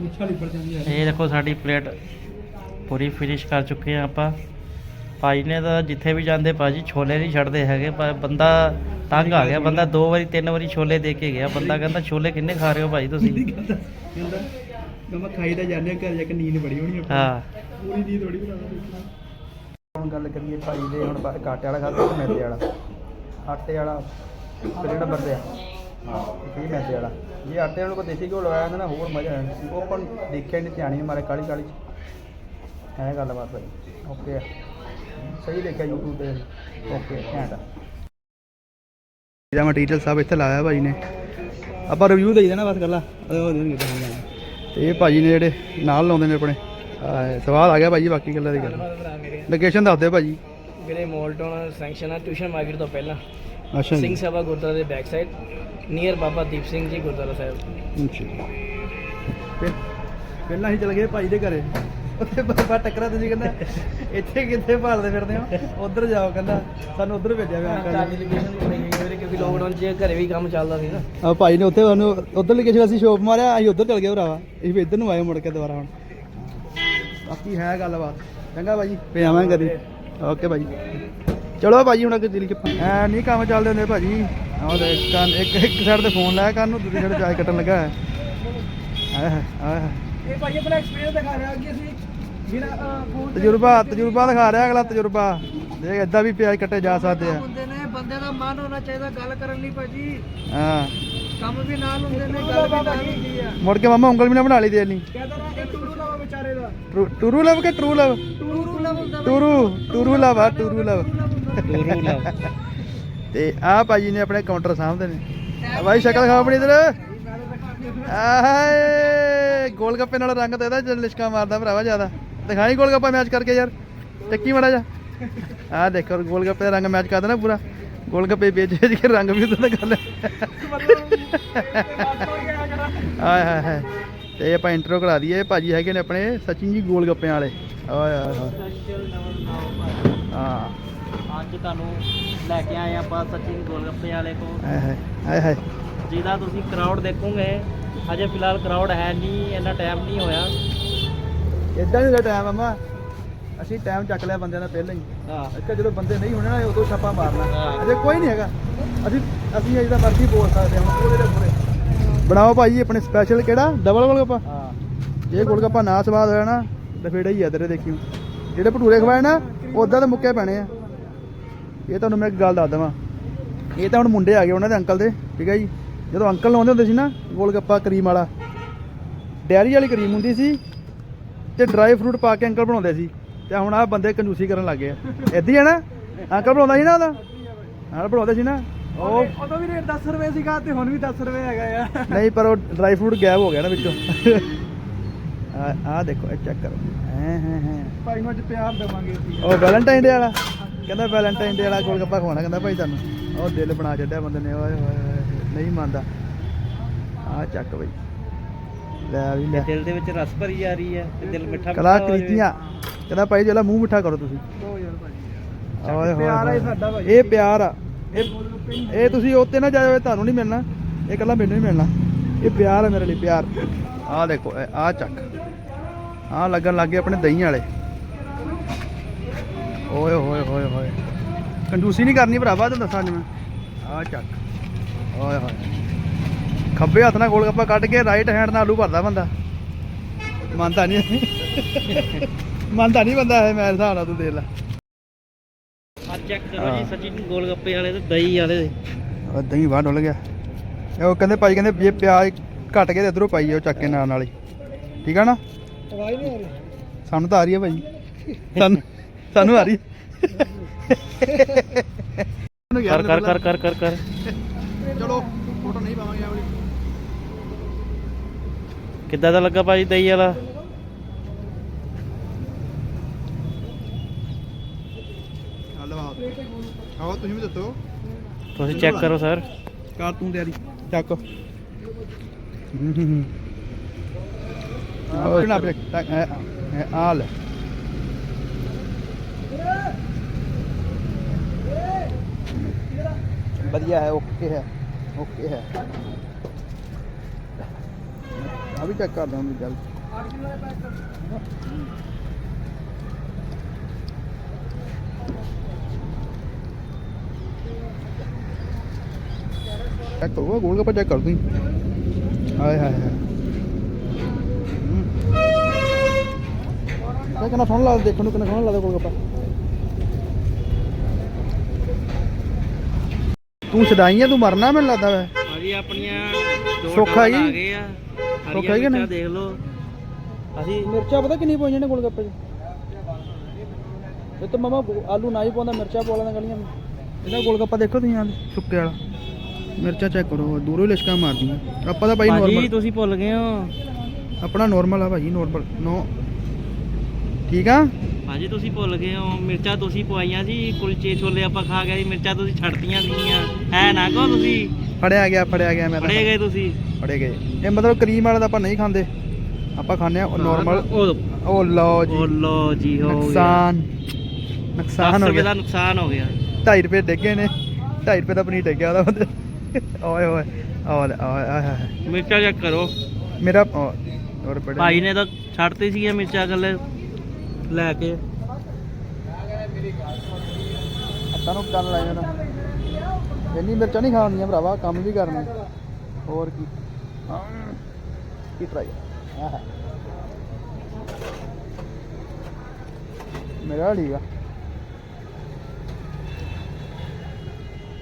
ਮੁੱਛਾਂ ਲਿਪੜ ਜਾਂਦੀ ਹੈ। ਇਹ ਦੇਖੋ ਸਾਡੀ ਪਲੇਟ ਪੂਰੀ ਫਿਨਿਸ਼ ਕਰ ਚੁੱਕੇ ਆ ਆਪਾਂ। ਭਾਈ ਨੇ ਤਾਂ ਜਿੱਥੇ ਵੀ ਜਾਂਦੇ ਭਾਜੀ ਛੋਲੇ ਨਹੀਂ ਛੱਡਦੇ ਹੈਗੇ ਪਰ ਬੰਦਾ ਤੰਗ ਆ ਗਿਆ ਬੰਦਾ ਦੋ ਵਾਰੀ ਤਿੰਨ ਵਾਰੀ ਛੋਲੇ ਦੇ ਕੇ ਗਿਆ। ਬੰਦਾ ਕਹਿੰਦਾ ਛੋਲੇ ਕਿੰਨੇ ਖਾ ਰਹੇ ਹੋ ਭਾਈ ਤੁਸੀਂ? ਕਹਿੰਦਾ ਕਹਿੰਦਾ ਖਾਈ ਤਾਂ ਜਾਂਦੇ ਘਰ ਜਾ ਕੇ ਨੀਂਦ ਬੜੀ ਹੋਣੀ ਹਾਂ। ਪੂਰੀ ਨੀਂਦ ਥੋੜੀ ਬਣਾ ਹੁਣ ਗੱਲ ਕਰੀਏ ਭਾਈ ਦੇ ਹੁਣ ਆਟੇ ਵਾਲਾ ਖਾਧਾ ਤੇ ਮੈਦੇ ਵਾਲਾ? ਆਟੇ ਵਾਲਾ ਕਿਹੜੇ ਨੰਬਰ ਤੇ ਆ ਇਹ ਮੈਦੇ ਵਾਲਾ। ਜੇ ਆਟੇ ਵਾਲੇ ਕੋ ਦੇਸੀ ਘਿਓ ਲਗਾਇਆ ਹੁੰਦਾ ਨਾ ਹੋਰ ਮਜ਼ਾ ਆ ਜਾਣਾ ਸੀ। ਉਹ ਆਪਾਂ ਨੂੰ ਦੇਖਿਆ ਨਹੀਂ ਧਿਆਨ ਹੀ ਮਾਰੇ ਕਾਲੀ ਕਾਲੀ ਚ। ਐ ਗੱਲਬਾਤ ਭਾਈ ਓਕੇ ਸਹੀ ਦੇਖਿਆ YouTube ਤੇ। ਓਕੇ ਘੈਂਟ ਇਹਦਾ ਮਟੀਰੀਅਲ ਸਭ ਇੱਥੇ ਲਾਇਆ ਭਾਈ ਨੇ। ਆਪਾਂ ਰਿਵਿਊ ਦੇਈ ਦੇਣਾ ਬਸ ਗੱਲਾਂ। ਤਾਂ ਇਹ ਭਾਜੀ ਨੇ ਜਿਹੜੇ ਨਾਲ ਲਾਉਂਦੇ ਨੇ ਆਪਣੇ ਸਵਾਦ ਆ ਗਿਆ ਭਾਜੀ ਬਾਕੀ ਗੱਲਾਂ ਦੀ ਗੱਲ। ਲੋਕੇਸ਼ਨ ਦੱਸ ਦਿਓ ਭਾਜੀ। ਵੀਰੇ ਮੋਲਟਨ ਸੈਂਕਸ਼ਨ ਆ ਟਿਊਸ਼ਨ ਮਾਰਕੀਟ ਤੋਂ ਪਹਿਲਾਂ। ਅੱਛਾ ਸਿੰਘ ਸਭਾ ਗੁਰਦੁਆਰਾ ਦੇ back side near Baba Deep Singh ji gurdwara Sahib. ਅੱਛਾ ਫਿਰ ਪਹਿਲਾਂ ਹੀ ਚਲ ਗਏ ਭਾਈ ਦੇ ਘਰੇ। ਉੱਥੇ ਬਾਬਾ ਟੱਕਰਾ ਤੁਸੀਂ ਕਹਿੰਦਾ ਇੱਥੇ ਕਿੱਥੇ ਭਾਲਦੇ ਫਿਰਦੇ ਹੋ? ਉਧਰ ਜਾਓ ਕਹਿੰਦਾ ਸਾਨੂੰ ਉਧਰ ਭੇਜਿਆ ਵੇ ਅੰਕਲ ਘਰ ਦੀ ਲੋਕੇਸ਼ਨ ਵੀ ਬਣੀ ਹੋਈ ਕਿਉਂਕਿ ਲੋਕਡਾਊਨ 'ਚ ਘਰੇ ਵੀ ਕੰਮ ਚੱਲਦਾ ਸੀ ਨਾ। ਆ ਭਾਈ ਨੇ ਉੱਥੇ ਸਾਨੂੰ ਉਧਰ ਲਿਖੇ ਅਸੀਂ ਸ਼ੋਪ ਮਾਰਿਆ ਅਸੀਂ ਉਧਰ ਚਲ ਗਏ ਭਰਾਵਾ। ਅਸੀਂ ਇੱਧਰ ਨੂੰ ਆਏ ਮੁੜ ਕੇ ਦੁਬਾਰਾ ਹੁਣ। ਬਾਕੀ ਹੈ ਗੱਲਬਾਤ। ਚੰਗਾ ਭਾਜੀ ਫੇ ਆਵਾਂਗੇ ਕਦੀ। ਓਕੇ ਭਾਜੀ ਚਲੋ ਭਾਜੀ ਹੁਣ ਅੱਗੇ ਦਿੱਲੀ ਕਿ ਐ ਨਹੀਂ ਕੰਮ ਚੱਲਦੇ ਹੁੰਦੇ ਭਾਜੀ। ਆਹ ਦੇਖ ਕੰਨ ਇੱਕ ਇੱਕ ਸਾਈਡ ਤੇ ਫੋਨ ਲਾਇਆ ਕੰਨ ਨੂੰ ਦੂਜੀ ਸਾਈਡ ਚਾय ਕੱਟਣ ਲੱਗਾ ਹੈ। ਆਏ ਆਏ। ਇਹ ਭਾਈ ਆਪਣਾ ਐਕਸਪੀਰੀਅੰਸ ਦਿਖਾ ਰਿਹਾ ਕਿ ਅਸੀਂ ਬਿਨਾ ਫੋਨ ਤਜਰਬਾ ਤਜਰਬਾ ਦਿਖਾ ਰਿਹਾ ਅਗਲਾ ਤਜਰਬਾ। ਦੇਖ ਏਦਾਂ ਵੀ ਪਿਆਜ਼ ਕੱਟੇ ਜਾ ਸਕਦੇ ਆ। ਹੁੰਦੇ ਨੇ ਬੰਦੇ ਦਾ ਮਨ ਹੋਣਾ ਚਾਹੀਦਾ ਗੱਲ ਕਰਨ ਲਈ ਭਾਜੀ। ਹਾਂ। ਕੰਮ ਵੀ ਨਾਲ ਹੁੰਦੇ ਨੇ ਗੱਲ ਵੀ ਨਾਲ ਹੁੰਦੀ ਆ। ਮੁੜ ਕੇ ਮਾਮਾ ਉਂਗਲ ਵੀ ਨਾ ਬਣਾ ਲਈ ਦੇ ਨਹੀਂ ਕਹਿੰਦਾ ਨਾ ਇਹ ਟੂਰੂ ਲਵਾ ਵਿਚਾਰੇ ਦਾ। ਟੂਰੂ ਲਵ ਕਿ ਟਰੂ ਲਵ? ਟੂਰੂ ਲਵ ਹੁੰਦਾ ਟੂਰੂ ਟੂਰੂ ਲਵ ਆ ਟੂਰੂ ਲਵ ਟੂਰੂ ਲਵ। ਤੇ ਆ ਭਾਜੀ ਨੇ ਆਪਣੇ ਕਾਊਂਟਰ ਸਾਹਮਣੇ ਨੇ। ਆ ਭਾਈ ਸ਼ਕਲ ਖਾ ਆਪਣੀ ਇਧਰ। ਆਹੇ ਗੋਲ ਗੱਪੇ ਨਾਲ ਰੰਗ ਤੇ ਇਹਦਾ ਜਦ ਲਿਸ਼ਕਾ ਮਾਰਦਾ ਭਰਾਵਾ ਜ਼ਿਆਦਾ। ਦਿਖਾਈ ਗੋਲ ਗੱਪਾ ਮੈਚ ਕਰਕੇ ਯਾਰ। ਚੱਕੀ ਮੜਾ ਜਾ। ਆ ਦੇਖੋ ਗੋਲ ਗੱਪੇ ਦਾ ਰੰਗ ਮੈਚ ਕਰਦਾ ਨਾ ਪੂਰਾ। ਗੋਲ ਗੱਪੇ ਵੇਚ ਵੇਚ ਕੇ ਰੰਗ ਵੀ ਉਹਦਾ ਕਰ ਲੈ ਆਏ ਹਾਏ ਹਾਏ। ਤੇ ਆਪਾਂ ਇੰਟਰੋ ਕਰਾ ਦਈਏ। ਭਾਜੀ ਹੈਗੇ ਨੇ ਆਪਣੇ ਸਚਿਨ ਜੀ ਗੋਲ ਗੱਪਿਆਂ ਵਾਲੇ। ਆਏ ਹਾਏ ਹਾਂ। ਅੱਜ ਤੁਹਾਨੂੰ ਲੈ ਕੇ ਆਏ ਆਪਾਂ ਸਚਿਨ ਗੋਲਗੱਪੇ ਵਾਲੇ ਕੋਲ। ਆਏ ਹਾਏ ਆਏ ਹਾਏ। ਜਿਹਦਾ ਤੁਸੀਂ ਕਰਾਊਡ ਦੇਖੋਗੇ ਅਜੇ ਫਿਲਹਾਲ ਕਰਾਊਡ ਹੈ ਨਹੀਂ ਇੰਨਾ ਟਾਈਮ ਨਹੀਂ ਹੋਇਆ। ਇਦਾਂ ਨਹੀਂ ਦਾ ਟਾਈਮ ਅਮਾ ਅਸੀਂ ਟਾਈਮ ਚੱਕ ਲਿਆ ਬੰਦਿਆਂ ਦਾ ਪਹਿਲਾਂ ਹੀ। ਹਾਂ। ਅੱਛਾ ਜਦੋਂ ਬੰਦੇ ਨਹੀਂ ਹੋਣੇ ਨਾ ਉਦੋਂ ਛਾਪਾ ਮਾਰਨਾ। ਅਜੇ ਕੋਈ ਨਹੀਂ ਹੈਗਾ। ਅਸੀਂ ਅਸੀਂ ਅਜੇ ਤਾਂ ਮਰਜ਼ੀ ਬੋਲ ਸਕਦੇ ਹਾਂ ਉਹਦੇ ਦੇ ਪੂਰੇ ਬਣਾਓ ਭਾਈ ਆਪਣੇ ਸਪੈਸ਼ਲ ਕਿਹੜਾ? ਡਬਲ ਗੋਲਗੱਪਾ? ਹਾਂ। ਜੇ ਗੋਲਗੱਪਾ ਨਾ ਸਵਾਦ ਹੋਇਆ ਨਾ ਤਾਂ ਫੇੜਾ ਹੀ ਆ ਤੇਰੇ ਦੇਖਿਓ। ਜਿਹੜੇ ਭਟੂਰੇ ਖਵਾਏ ਨਾ ਉਦਾਂ ਦੇ ਮੁੱਕੇ ਪੈਣੇ ਆ। ਇਹ ਤੁਹਾਨੂੰ ਮੈਂ ਇੱਕ ਗੱਲ ਦੱਸ ਦਵਾਂ। ਇਹ ਤਾਂ ਹੁਣ ਮੁੰਡੇ ਆ ਗਏ ਉਹਨਾਂ ਦੇ ਅੰਕਲ ਦੇ ਠੀਕ ਹੈ ਜੀ? ਜਦੋਂ ਅੰਕਲ ਲਾਉਂਦੇ ਹੁੰਦੇ ਸੀ ਨਾ ਗੋਲਗੱਪਾ ਕਰੀਮ ਵਾਲਾ ਡੈਰੀ ਵਾਲੀ ਕਰੀਮ ਹੁੰਦੀ ਸੀ ਤੇ ਡਰਾਈ ਫਰੂਟ ਪਾ ਕੇ ਅੰਕਲ ਬਣਾਉਂਦੇ ਸੀ। ਤੇ ਹੁਣ ਆ ਬੰਦੇ ਕੰਜੂਸੀ ਕਰਨ ਲੱਗ ਆ। ਏਦਾਂ ਹੀ ਨਾ? ਅੰਕਲ ਬਣਾਉਂਦਾ ਸੀ ਨਾ ਉਹਦਾ? ਹਾਂ ਬਣਾਉਂਦੇ ਸੀ ਨਾ? ਉਹ ਉਦੋਂ ਵੀ ਰੇਟ 10 ਰੁਪਏ ਸੀਗਾ ਤੇ ਹੁਣ ਵੀ 10 ਰੁਪਏ ਹੈਗਾ ਆ। ਨਹੀਂ ਪਰ ਉਹ ਡਰਾਈ ਫਰੂਟ ਗਾਇਬ ਹੋ ਗਿਆ ਨਾ ਵਿੱਚੋਂ। ਆ ਆ ਦੇਖੋ ਇਹ ਚੈੱਕ ਕਰੋ। ਹੈ ਹੈ ਹੈ। ਭਾਈ ਨੂੰ ਅੱਜ ਪਿਆਰ ਦੇਵਾਂਗੇ ਉਹ ਵੈਲੈਂਟਾਈਨ ਡੇ ਵਾਲਾ। ਕਹਿੰਦਾ ਵੈਲੈਂਟਾਈਨ ਡੇ ਵਾਲਾ ਗੋਲਗੱਪਾ ਖਵਾਉਣਾ ਕਹਿੰਦਾ ਭਾਈ ਤੁਹਾਨੂੰ। ਉਹ ਦਿਲ ਬਣਾ ਛੱਡਿਆ ਬੰਦੇ ਨੇ ਓਏ ਹੋਏ ਹੋਏ ਨਹੀਂ ਮੰਨਦਾ। ਆ ਚੱਕ ਬਈ। ਲੈ ਵੀ ਲੈ। ਦਿਲ ਦੇ ਵਿੱਚ ਰਸ ਭਰੀ ਜਾ ਰਹੀ ਹੈ ਤੇ ਦਿਲ ਮਿੱਠਾ ਕਲਾ ਮਿੱਠਾ ਹੋ ਜਾਵੇ। ਕ੍ਰੀਤੀਆਂ ਕਹਿੰਦਾ ਭਾਈ ਜਿਹੜਾ ਮੂੰਹ ਮਿੱਠਾ ਕਰੋ ਤੁਸੀਂ। ਦੋ ਯਾਰ ਭਾਈ। ਓਏ ਹੋਏ ਪਿਆਰ ਆ ਹੋਏ। ਇਹ ਸਾਡਾ ਭਾਈ। ਇਹ ਪਿਆਰ ਆ। ਇਹ ਇਹ ਤੁਸੀਂ ਉੱਤੇ ਨਾ ਜਾਓ ਤੁਹਾਨੂੰ ਨਹੀਂ ਮਿਲਣਾ। ਇਹ ਕੱਲਾ ਮੈਨੂੰ ਹੀ ਮਿਲਣਾ। ਇਹ ਪਿਆਰ ਹੈ ਮੇਰੇ ਲਈ ਪਿਆਰ। ਆਹ ਦੇਖੋ ਆ ਚੱਕ। ਆਹ ਲੱਗਣ ਲੱਗੇ ਆਪਣੇ ਦਹੀਂ ਵਾਲੇ। ਓਏ ਹੋਏ ਹੋਏ ਹੋਏ। ਕੰਜੂਸੀ ਨਹੀਂ ਕਰਨੀ ਭਰਾਵਾ ਤੈਨੂੰ ਦੱਸਾਂ ਜਿਵੇਂ ਆਹ ਚੱਕ। ਓਏ ਹੋਏ। ਖੱਬੇ ਹੱਥ ਨਾਲ ਗੋਲ ਗੱਪਾ ਕੱਢ ਕੇ ਰਾਈਟ ਹੈਂਡ ਨਾਲ ਆਲੂ ਭਰਦਾ ਬੰਦਾ। ਮੰਨਦਾ ਨਹੀਂ ਮੰਨਦਾ ਨਹੀਂ ਬੰਦਾ ਇਹ ਮੇਰੇ ਹਿਸਾਬ ਨਾਲ ਤੂੰ ਦੇਖ ਲੈ। ਆ ਚੈੱਕ ਕਰੋ ਜੀ ਹਾਂ। ਸਚਿਨ ਗੋਲਗੱਪੇ ਵਾਲੇ ਤੇ ਦਹੀਂ ਵਾਲੇ ਉਹ ਦਹੀਂ ਬਾਹਰ ਡੁੱਲ ਗਿਆ। ਇਹ ਉਹ ਕਹਿੰਦੇ ਭਾਈ ਕਹਿੰਦੇ ਜੇ ਪਿਆਜ਼ ਘਟ ਕੇ ਤੇ ਇਧਰੋਂ ਪਾਈ ਜਾਓ ਚੱਕ ਨਾਲ ਨਾਲ ਹੀ। ਠੀਕ ਆ ਨਾ? ਆਵਾਜ਼ ਨਹੀਂ ਆ ਰਹੀ। ਸਾਨੂੰ ਤਾਂ ਆ ਰਹੀ ਹੈ ਭਾਈ। ਸਾਨੂੰ ਸਾਨੂੰ ਆ ਰਹੀ। ਕਰ ਕਰ ਕਰ ਕਰ ਕਰ ਕਰ। ਚਲੋ ਫੋਟੋ ਨਹੀਂ ਪਾਵਾਂਗੇ। ਕਿੱਦਾਂ ਦਾ ਲੱਗਾ ਭਾਜੀ ਦਹੀਂ ਵਾਲਾ? ਹਲਵਾ। ਆਓ ਤੁਸੀਂ ਵੀ ਦੱਸੋ। ਤੁਸੀਂ ਚੈੱਕ ਕਰੋ ਸਰ ਕਰ ਤੂੰ ਤਿਆਰੀ। ਚੱਕ। ਆਹ ਨਾ ਬ੍ਰੇਕ ਆ ਲੈ। ਵਧੀਆ ਹੈ ਓਕੇ ਹੈ। ਓਕੇ ਹੈ। ਆ ਵੀ ਚੈੱਕ ਕਰਦਾ ਹਾਂ ਗੱਲ ਚੈੱਕ ਕਰੋ ਗੋਲ ਗੱਪਾ ਚੈੱਕ ਕਰ ਤੂੰ ਹਾਏ ਹਾਏ ਹਾਏ। ਇਹ ਕਿੰਨਾ ਸੋਹਣਾ ਲੱਗਦਾ ਦੇਖਣ ਨੂੰ ਕਿੰਨਾ ਸੋਹਣਾ ਲੱਗਦਾ ਗੋਲ ਗੱਪਾ। ਤੂੰ ਛਡਾਈ ਆ ਤੂੰ ਮਰਨਾ ਮੈਨੂੰ ਲੱਗਦਾ ਵੈ। ਭਾਜੀ ਆਪਣੀਆਂ ਦੋ ਸੁੱਖ ਡਬਲ ਹੈਗੀ? ਆ ਗਏ ਆ। ਹੈਗੀ ਨਾ? ਮਿਰਚਾਂ ਦੇਖ ਲਓ। ਅਸੀਂ ਮਿਰਚਾਂ ਪਤਾ ਕਿੰਨੀ ਪਾਈਆਂ ਨੇ ਗੋਲ ਗੱਪੇ 'ਚ? ਇਹ ਤਾਂ ਮਮਾ ਆਲੂ ਨਾ ਹੀ ਪਾਉਂਦਾ ਮਿਰਚਾਂ ਪਾ ਲੈਂਦਾ ਗਲੀਆਂ ਵਿੱਚ। ਇਹਦਾ ਗੋਲ ਗੱਪਾ ਦੇਖੋ ਤੁਸੀਂ ਆ ਸੁੱਕੇ ਵਾਲਾ। ਮਿਰਚਾਂ ਚੈੱਕ ਕਰੋ ਦੂਰੋਂ ਹੀ ਲਿਸ਼ਕਾਂ ਮਾਰਦੀਆਂ ਆਪਾਂ ਤਾਂ ਭਾਈ ਭਾਜੀ ਨਾਰਮਲ ਤੁਸੀਂ ਭੁੱਲ ਗਏ ਹੋ। ਆਪਣਾ ਨਾਰਮਲ ਆ ਭਾਜੀ ਨਾਰਮਲ ਨੋ ਠੀਕ ਆ? ਭਾਜੀ ਤੁਸੀਂ ਭੁੱਲ ਗਏ ਹੋ। ਮਿਰਚਾਂ ਤੁਸੀਂ ਪਵਾਈਆਂ ਸੀ ਕੁਲਚੇ ਛੋਲੇ ਆਪਾਂ ਖਾ ਗਏ ਸੀ ਮਿਰਚਾਂ ਤੁਸੀਂ ਛੱਡਤੀਆਂ ਸੀਗੀਆਂ। ਐ ਨਾ ਕਹੋ ਤੁਸੀਂ? ਫੜਿਆ ਗਿਆ ਫੜਿਆ ਗਿਆ ਮੈਂ ਤਾਂ। ਫੜੇ ਗਏ ਤੁਸੀਂ? ਫੜੇ ਗਏ। ਇਹ ਮਤਲਬ ਕਰੀਮ ਵਾਲਾ ਤਾਂ ਆਪਾਂ ਨਹੀਂ ਖਾਂਦੇ। ਆਪਾਂ ਖਾਂਦੇ ਆ ਨਾਰਮਲ ਉਹ ਉਹ ਲਓ ਜੀ। ਉਹ ਲੋ ਜੀ ਹੋ ਗਿਆ। ਨੁਕਸਾਨ। ਨੁਕਸਾਨ 10 ਹੋ ਗਿਆ। ਦਾ ਨੁਕਸਾਨ ਹੋ ਗਿਆ। 2.5 ਰੁਪਏ ਡਿੱਗੇ ਨੇ। 2.5 ਰੁਪਏ ਦਾ ਪਨੀਰ ਡਿੱਗਿਆ ਉਹਦਾ ਓਏ ਓਏ ਓਏ ਓਏ ਮਿਰਚਾਂ ਚੈੱਕ ਕਰੋ। ਮੇਰਾ ਔਰ ਬੜੇ ਭਾਈ ਨੇ ਤਾਂ ਛੱਡਤੀ ਸੀ ਮਿਰਚਾਂ ਗੱਲੇ ਲੈ ਕੇ। ਹੱਥਾਂ ਨੂੰ ਕੰਨ ਲਾਇਆ ਨਾ ਇੰਨੀ ਮਿਰਚਾਂ ਨਹੀਂ ਖਾਣੀਆਂ ਭਰਾਵਾ ਕੰਮ ਵੀ ਕਰਨਾ। ਹੋਰ ਕੀ? ਕੀ ਟਰਾਈ ਆਹ। ਮੇਰਾ ਠੀਕ ਆ।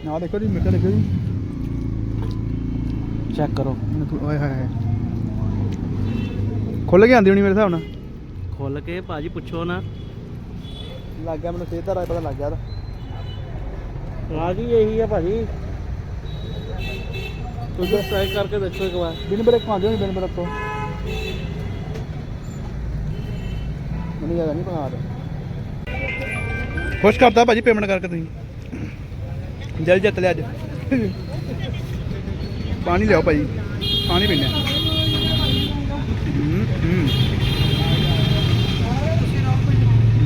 ਨਾ ਦੇਖੋ ਜੀ ਮਿਰਚਾਂ ਦੇਖੋ ਜੀ। ਚੈੱਕ ਕਰੋ। ਓਏ ਹਾਏ ਹਾਏ। ਖੁੱਲ ਕੇ ਆਂਦੀ ਹੋਣੀ ਮੇਰੇ ਹਿਸਾਬ ਨਾਲ। ਖੁੱਲ ਕੇ ਭਾਜੀ ਪੁੱਛੋ ਨਾ। ਲੱਗ ਗਿਆ ਮੈਨੂੰ ਦਾ ਰਾਜ ਪਤਾ ਲੱਗ ਗਿਆ ਉਹਦਾ। ਰਾਜ ਹੀ ਇਹੀ ਆ ਭਾਜੀ। ਤੁਸੀਂ ਟਰਾਈ ਕਰਕੇ ਦੇਖੋ ਇੱਕ ਵਾਰ। ਬਿਨ ਬ੍ਰੇਕ ਖਾਂਦੇ ਹੋ ਬਿਨ ਬ੍ਰੇਕ ਤੋਂ। ਮੈਨੂੰ ਜ਼ਿਆਦਾ ਨਹੀਂ ਪਤਾ ਖੁਸ਼ ਕਰਤਾ ਭਾਜੀ ਪੇਮੈਂਟ ਕਰਕੇ ਤੁਸੀਂ। ਜਲ ਜਿੱਤ ਲਿਆ ਅੱਜ। ਪਾਣੀ ਲਿਆਓ ਭਾਜੀ। ਪਾਣੀ ਪੀਣਾ ਹੂੰ ਹੂੰ।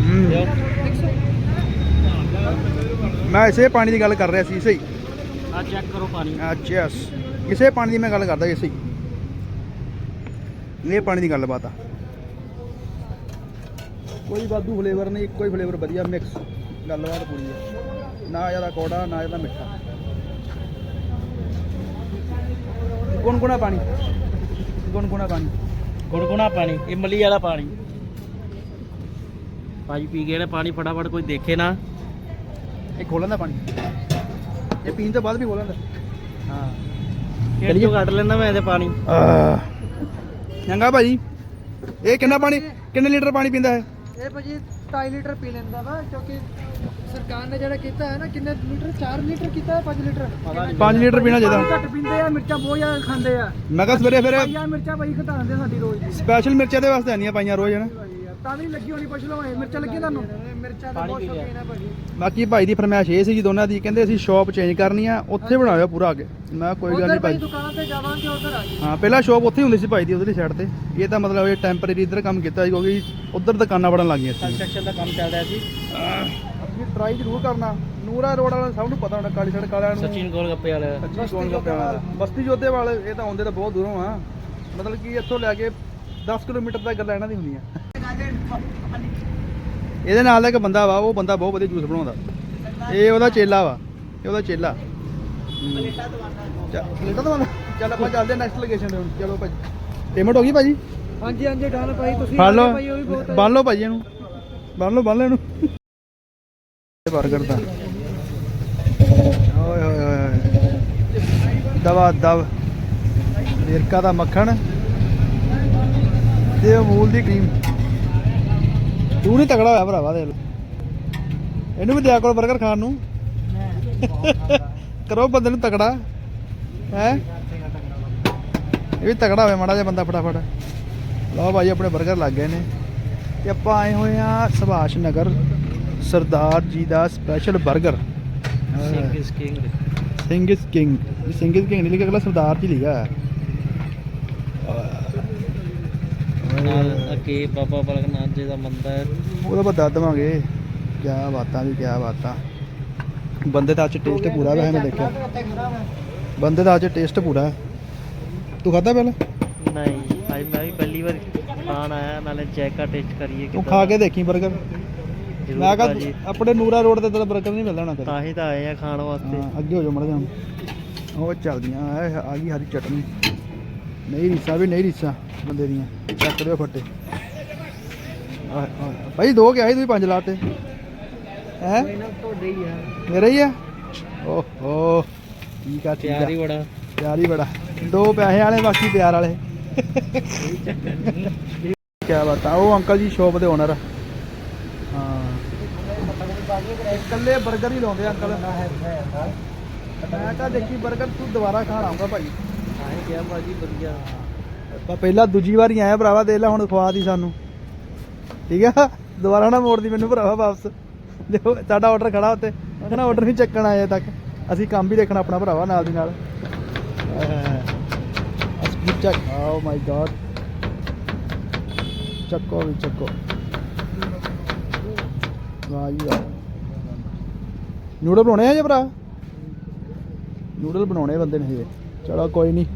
ਹੂੰ ਮੈਂ ਇਸੇ ਪਾਣੀ ਦੀ ਗੱਲ ਕਰ ਰਿਹਾ ਸੀ ਸਹੀ? ਆ ਚੈੱਕ ਕਰੋ ਪਾਣੀ। ਯਸ ਇਸੇ ਪਾਣੀ ਦੀ ਮੈਂ ਗੱਲ ਕਰਦਾ ਇਸੇ ਇਹ ਪਾਣੀ ਦੀ ਗੱਲਬਾਤ ਆ। ਕੋਈ ਵਾਧੂ ਫਲੇਵਰ ਨਹੀਂ ਇੱਕੋ ਹੀ ਫਲੇਵਰ ਵਧੀਆ ਮਿਕਸ ਗੱਲਬਾਤ ਪੂਰੀ ਹੈ ਨਾ ਜ਼ਿਆਦਾ ਕੌੜਾ ਨਾ ਜ਼ਿਆਦਾ ਮਿੱਠਾ। ਗੁਣਗੁਣਾ ਪਾਣੀ। ਗੁਣਗੁਣਾ ਪਾਣੀ। ਗੁਣਗੁਣਾ ਪਾਣੀ ਇਮਲੀ ਵਾਲਾ ਪਾਣੀ। ਭਾਜੀ ਪੀ ਗਏ ਨੇ ਪਾਣੀ ਫਟਾਫਟ ਕੋਈ ਦੇਖੇ ਨਾ। ਇਹ ਖੋਲਣ ਦਾ ਪਾਣੀ। ਇਹ ਪੀਣ ਤੋਂ ਬਾਅਦ ਵੀ ਖੋਲਣ ਦਾ। ਹਾਂ। ਕਿਹੜੀ ਚੋਂ ਕੱਢ ਲੈਣਾ ਮੈਂ ਇਹਦੇ ਪਾਣੀ? ਚੰਗਾ ਭਾਜੀ। ਇਹ ਕਿੰਨਾ ਪਾਣੀ ਕਿੰਨੇ ਲੀਟਰ ਪਾਣੀ ਪੀਂਦਾ ਹੈ? ਇਹ ਭਾਜੀ 2.5 ਲੀਟਰ ਪੀ ਲੈਂਦਾ ਵਾ ਕਿਉਂਕਿ ਸਰਕਾਰ ਨੇ ਜਿਹੜਾ ਕੀਤਾ ਹੈ ਨਾ ਕਿੰਨੇ ਲੀਟਰ? 4 ਲੀਟਰ ਕੀਤਾ ਹੈ 5 ਲੀਟਰ? 5 ਲੀਟਰ ਪੀਣਾ ਚਾਹੀਦਾ। ਘੱਟ ਪੀਂਦੇ ਆ ਮਿਰਚਾਂ ਬਹੁਤ ਜ਼ਿਆਦਾ ਖਾਂਦੇ ਆ। ਮੈਂ ਕਿਹਾ ਸਵੇਰੇ ਫਿਰ ਪਾਈਆਂ ਮਿਰਚਾਂ ਭਾਈ ਘਟਾ ਦਿੰਦੇ ਸਾਡੀ ਰੋਜ਼ ਦੀ। ਸਪੈਸ਼ਲ ਮਿਰਚਾਂ ਦੇ ਵਾਸਤੇ ਆਉਂਦੀਆਂ ਪਾਈਆਂ ਰੋਜ਼ ਯਾਰ, ਤਾਂ ਵੀ ਲੱਗੀ ਹੋਣੀ ਪੁੱਛ ਲਓ ਇਹ ਮਿਰਚਾਂ ਲੱਗੀਆਂ ਤੁਹਾਨੂੰ? ਮਿਰਚਾਂ ਦਾ ਪਾਣੀ ਬਹੁਤ ਪੀ ਲਿਆ। ਸ਼ੌਕੀਨ ਆ ਭਾਜੀ। ਬਾਕੀ ਭਾਈ ਦੀ ਫਰਮਾਇਸ਼ ਇਹ ਸੀ ਜੀ ਦੋਨਾਂ ਦੀ ਕਹਿੰਦੇ ਅਸੀਂ ਸ਼ਾਪ ਚੇਂਜ ਕਰਨੀ ਆ ਉੱਥੇ ਬਣਾਇਆ ਪੂਰਾ ਅੱਗੇ। ਮੈਂ ਕੋਈ ਗੱਲ ਨਹੀਂ ਭਾਈ। ਦੁਕਾਨ ਤੇ ਜਾਵਾਂਗੇ ਉਧਰ ਆ ਜੀ ਹਾਂ ਪਹਿਲਾਂ ਸ਼ਾਪ ਉੱਥੇ ਹੀ ਹੁੰਦੀ ਸੀ ਭਾਈ ਦੀ ਉਧਰਲੀ ਸਾਈਡ ਤੇ। ਇਹ ਤਾਂ ਮਤਲਬ ਇਹ ਟੈਂਪਰੇਰੀ ਇੱਧਰ ਕੰਮ ਕੀਤਾ ਸੀ ਕਿਉਂਕਿ ਉਧਰ ਦੁਕਾਨਾਂ ਬਣਨ ਲੱਗੀਆਂ ਸੀ। ਕੰਸਟਰਕਸ਼ਨ ਦਾ ਕੰਮ ਚੱਲ ਰਿਹਾ ਸੀ। ਅਸੀਂ ਟਰਾਈ ਜ਼ਰੂਰ ਕਰਨਾ। ਨੂਰਾ ਰੋਡ ਵਾਲਾ ਸਭ ਨੂੰ ਪਤਾ ਹੋਣਾ ਕਾਲੀ ਸੜਕ ਵਾਲਿਆਂ ਨੂੰ। ਸਚਿਨ ਗੋਲ ਗੱਪੇ ਵਾਲਾ ਸੱਚੀ ਕੌਣ ਗੱਪਿਆ ਵਾਲਾ। ਬਸਤੀ ਜੋਧੇ ਵਾਲੇ ਇਹ ਤਾਂ ਆਉਂਦੇ ਤਾਂ ਬਹੁਤ ਦੂਰੋਂ ਆ। ਮਤਲਬ ਕਿ ਇੱਥੋਂ ਲੈ ਕੇ 10 ਕਿਲੋਮੀਟਰ ਤੱਕ ਗੱਲਾਂ ਇਹਨਾਂ ਦੀ ਹੁੰਦੀਆਂ। ਇਹਦੇ ਨਾਲ ਦਾ ਇੱਕ ਬੰਦਾ ਵਾ ਉਹ ਬੰਦਾ ਬਹੁਤ ਵਧੀਆ ਜੂਸ ਬਣਾਉਂਦਾ। ਇਹ ਉਹਦਾ ਚੇਲਾ ਵਾ ਇਹ ਉਹਦਾ ਚੇਲਾ। ਪਲੇਟਾਂ ਦਵਾਨਾ ਚੱਲ ਆਪਾਂ ਚੱਲਦੇ ਨੈਕਸਟ ਲੋਕੇਸ਼ਨ ਤੇ ਹੁਣ ਚਲੋ ਭਾਜੀ। ਪੇਮੈਂਟ ਹੋ ਗਈ ਭਾਜੀ? ਹਾਂਜੀ ਹਾਂਜੀ ਡਨ ਭਾਈ ਤੁਸੀਂ ਫੜ ਲਓ। ਭਾਈ ਉਹ ਵੀ ਬਹੁਤ ਬੰਨ ਲਓ ਭਾਜੀ ਇਹਨੂੰ। ਬੰਨ ਲਓ ਬੰਨ ਲਓ ਇਹਨੂੰ। ਇਹ 버ਗਰ ਦਾ ਓਏ ਹੋਏ ਹੋਏ ਦਵਾ ਦਵ। ਵੇਰਕਾ ਦਾ ਮੱਖਣ। ਤੇ ਅਮੂਲ ਦੀ ਕਰੀਮ ਤੂੰ ਨਹੀਂ ਤਗੜਾ ਹੋਇਆ ਭਰਾਵਾ ਦੇਖ ਇਹਨੂੰ ਵੀ ਦਿਆ ਕੋਲ ਬਰਗਰ ਖਾਣ ਨੂੰ। ਕਰੋ ਬੰਦੇ ਨੂੰ ਤਗੜਾ ਹੈ? ਇਹ ਵੀ ਤਗੜਾ ਹੋਵੇ ਮਾੜਾ ਜਿਹਾ ਬੰਦਾ ਫਟਾਫਟ। ਲਓ ਭਾਈ ਆਪਣੇ ਬਰਗਰ ਲੱਗ ਗਏ ਨੇ। ਤੇ ਆਪਾਂ ਆਏ ਹੋਏ ਆ ਸੁਭਾਸ਼ ਨਗਰ ਸਰਦਾਰ ਜੀ ਦਾ special burger Singh King Singh King Singh King ਨਹੀਂ ਲਿਖਿਆ ਅਗਲਾ ਸਰਦਾਰ ਜੀ ਲਿਖਿਆ ਹੈ ਨਾਲ ਅੱਗੇ ਬਾਬਾ ਬਲਕ ਨਾਥ ਜੀ ਦਾ ਮੰਦਰ ਉਹਦਾ ਆਪਾਂ ਦੱਸ ਦੇਵਾਂਗੇ। ਕਿਆ ਬਾਤਾਂ ਵੀ ਕਿਆ ਬਾਤਾਂ। ਬੰਦੇ ਦਾ ਅੱਜ ਟੇਸਟ ਪੂਰਾ ਵੈਸੇ ਮੈਂ ਦੇਖਿਆ। ਬੰਦੇ ਦਾ ਅੱਜ ਟੇਸਟ ਪੂਰਾ। ਤੂੰ ਖਾਦਾ ਪਹਿਲਾਂ? ਨਹੀਂ ਭਾਈ ਮੈਂ ਵੀ ਪਹਿਲੀ ਵਾਰ ਖਾਣ ਆਇਆ ਨਾਲੇ ਚੈੱਕ ਟੇਸਟ ਕਰੀਏ ਤੂੰ ਕਿੱਦਾਂ ਖਾ ਕੇ ਦੇਖੀ 버ਗਰ ਮੈਂ। ਕਿਹਾ ਆਪਣੇ ਨੂਰਾ ਰੋਡ ਤੇ ਤਾਂ 버ਗਰ ਨਹੀਂ ਹੋਣਾ ਤੇਰਾ ਤਾਂ ਹੀ ਤਾਂ ਆਏ ਆ ਖਾਣ ਵਾਸਤੇ। ਅੱਗੇ ਹੋ ਜਾ ਮੜ ਜਾ ਉਹ ਚੱਲਦੀਆਂ ਆ ਗਈ ਹਰੀ ਚਟਨੀ। ਨਹੀਂ ਰੀਸਾ ਵੀ ਨਹੀਂ ਰੀਸਾ ਬੰਦੇ ਦੀਆਂ। ਚੱਕ ਦਿਓ ਫੱਟੇ। ਭਾਈ ਦੋ ਕਿਹਾ ਸੀ ਤੁਸੀਂ ਪੰਜ ਲਾਤੇ। ਹੈ? ਤੁਹਾਡੇ ਹੀ ਆ। ਮੇਰਾ ਹੀ ਆ? ਓਹੋ ਠੀਕ ਆ ਠੀਕ ਆ ਪਿਆਰ ਹੀ ਬੜਾ। ਪਿਆਰ ਬੜਾ। ਦੋ ਪੈਸੇ ਵਾਲੇ ਬਾਕੀ ਪਿਆਰ ਵਾਲੇ। ਕਿਆ ਬਾਤ ਆ ਉਹ ਅੰਕਲ ਜੀ ਸ਼ੋਪ ਦੇ ਓਨਰ ਹਾਂ। ਇਕੱਲੇ 버ਗਰ ਹੀ ਲਾਉਂਦੇ ਅੰਕਲ। ਮੈਂ ਤਾਂ ਦੇਖੀ 버ਗਰ ਤੂੰ ਦੁਬਾਰਾ ਖਾਣ ਆਉਂਗਾ ਭਾਈ। ਆਏ ਗਿਆ ਭਾਜੀ ਵਧੀਆ। ਆਪਾਂ ਪਹਿਲਾਂ ਦੂਜੀ ਵਾਰੀ ਆਇਆ ਭਰਾਵਾ ਦੇ ਲੈ ਹੁਣ ਖਵਾ ਦੀ ਸਾਨੂੰ। ਠੀਕ ਆ? ਦੁਬਾਰਾ ਨਾ ਮੋੜਦੀ ਮੈਨੂੰ ਭਰਾਵਾ ਵਾਪਸ। ਦੇਖੋ ਸਾਡਾ ਆਰਡਰ ਖੜਾ ਉੱਤੇ ਮੈਂ ਕਹਿੰਦਾ ਆਰਡਰ ਨਹੀਂ ਚੱਕਣ ਆਏ ਤੱਕ। ਅਸੀਂ ਕੰਮ ਵੀ ਦੇਖਣਾ ਆਪਣਾ ਭਰਾਵਾ ਨਾਲ ਦੀ ਨਾਲ। ਅਸਪੀਡ ਚੱਕ ਓ ਮਾਈ ਗॉड ਚੱਕੋ ਵੀ, ਚੱਕੋ। ਵਾਹ ਜੀ ਵਾਹ। ਨੂਡਲ ਬਣਾਉਣੇ ਆ ਜੇ ਭਰਾ? ਨੂਡਲ ਬਣਾਉਣੇ ਬੰਦੇ ਨੇ ਇਹ ਚਲੋ, ਕੋਈ ਨਹੀਂ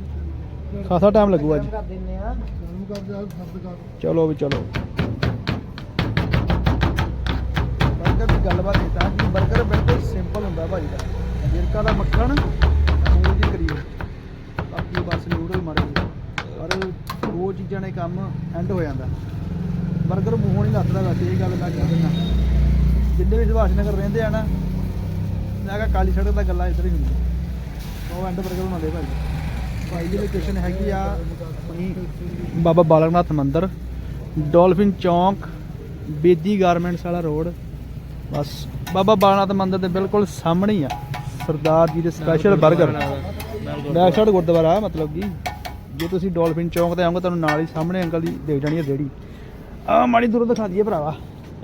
ਖਾਸਾ ਟਾਈਮ ਲੱਗੂ ਅੱਜ। ਕਰ ਦਿੰਨੇ ਆ। ਚਲੋ ਵੀ ਚਲੋ। ਬਰਗਰ ਦੀ ਗੱਲਬਾਤ ਇਹ ਤਾਂ ਕਿ ਬਰਗਰ ਬਿਲਕੁਲ ਸਿੰਪਲ ਹੁੰਦਾ ਭਾਜੀ ਦਾ। ਜਿਰਕਾ ਦਾ ਮੱਖਣ ਦੀ ਕਰੀਮ ਬਾਕੀ ਬਸ ਨੂਡਲ ਮਾਰੇ ਪਰ ਉਹ ਚੀਜ਼ਾਂ ਨੇ ਕੰਮ ਐਂਡ ਹੋ ਜਾਂਦਾ। ਬਰਗਰ ਮੂੰਹੋਂ ਨਹੀਂ ਲੱਥਦਾ ਵੈਸੇ ਇਹ ਗੱਲ ਮੈਂ ਕਹਿ ਦਿੰਦਾ। ਜਿੰਨੇ ਵੀ ਸੁਭਾਸ਼ ਨਗਰ ਰਹਿੰਦੇ ਆ ਨਾ ਮੈਂ ਕਿਹਾ ਕਾਲੀ ਸੜਕ ਦਾ ਗੱਲਾਂ ਇੱਧਰ ਹੀ ਹੁੰਦੀਆਂ। ਉਹ ਐਂਡ ਬਰਗਰ ਬਣਾਉਂਦੇ ਭਾਈ ਦੀ ਲੋਕੇਸ਼ਨ ਹੈਗੀ ਆ ਬਾਬਾ ਬਾਲਕਨਾਥ ਮੰਦਿਰ ਡੋਲਫਿਨ ਚੌਂਕ ਬੇਦੀ ਗਾਰਮੈਂਟਸ ਵਾਲਾ ਰੋਡ। ਬਸ ਬਾਬਾ ਬਾਲਕਨਾਥ ਮੰਦਿਰ ਦੇ ਬਿਲਕੁਲ ਸਾਹਮਣੇ ਹੀ ਆ। ਸਰਦਾਰ ਜੀ ਦੇ ਸਪੈਸ਼ਲ 버ਗਰ ਬੈਕ ਸਾਈਡ ਗੁਰਦੁਆਰਾ ਮਤਲਬ ਕਿ ਜੇ ਤੁਸੀਂ ਡੋਲਫਿਨ ਚੌਂਕ ਤੇ ਆਉਂਗੇ ਤੁਹਾਨੂੰ ਨਾਲ ਹੀ ਸਾਹਮਣੇ ਅੰਕਲ ਦੀ ਦੇਖ ਜਾਣੀ ਹੈ ਰੇੜੀ ਆ ਮਾੜੀ ਦੂਰੋਂ ਦਿਖਾ ਦਈਏ ਭਰਾਵਾ।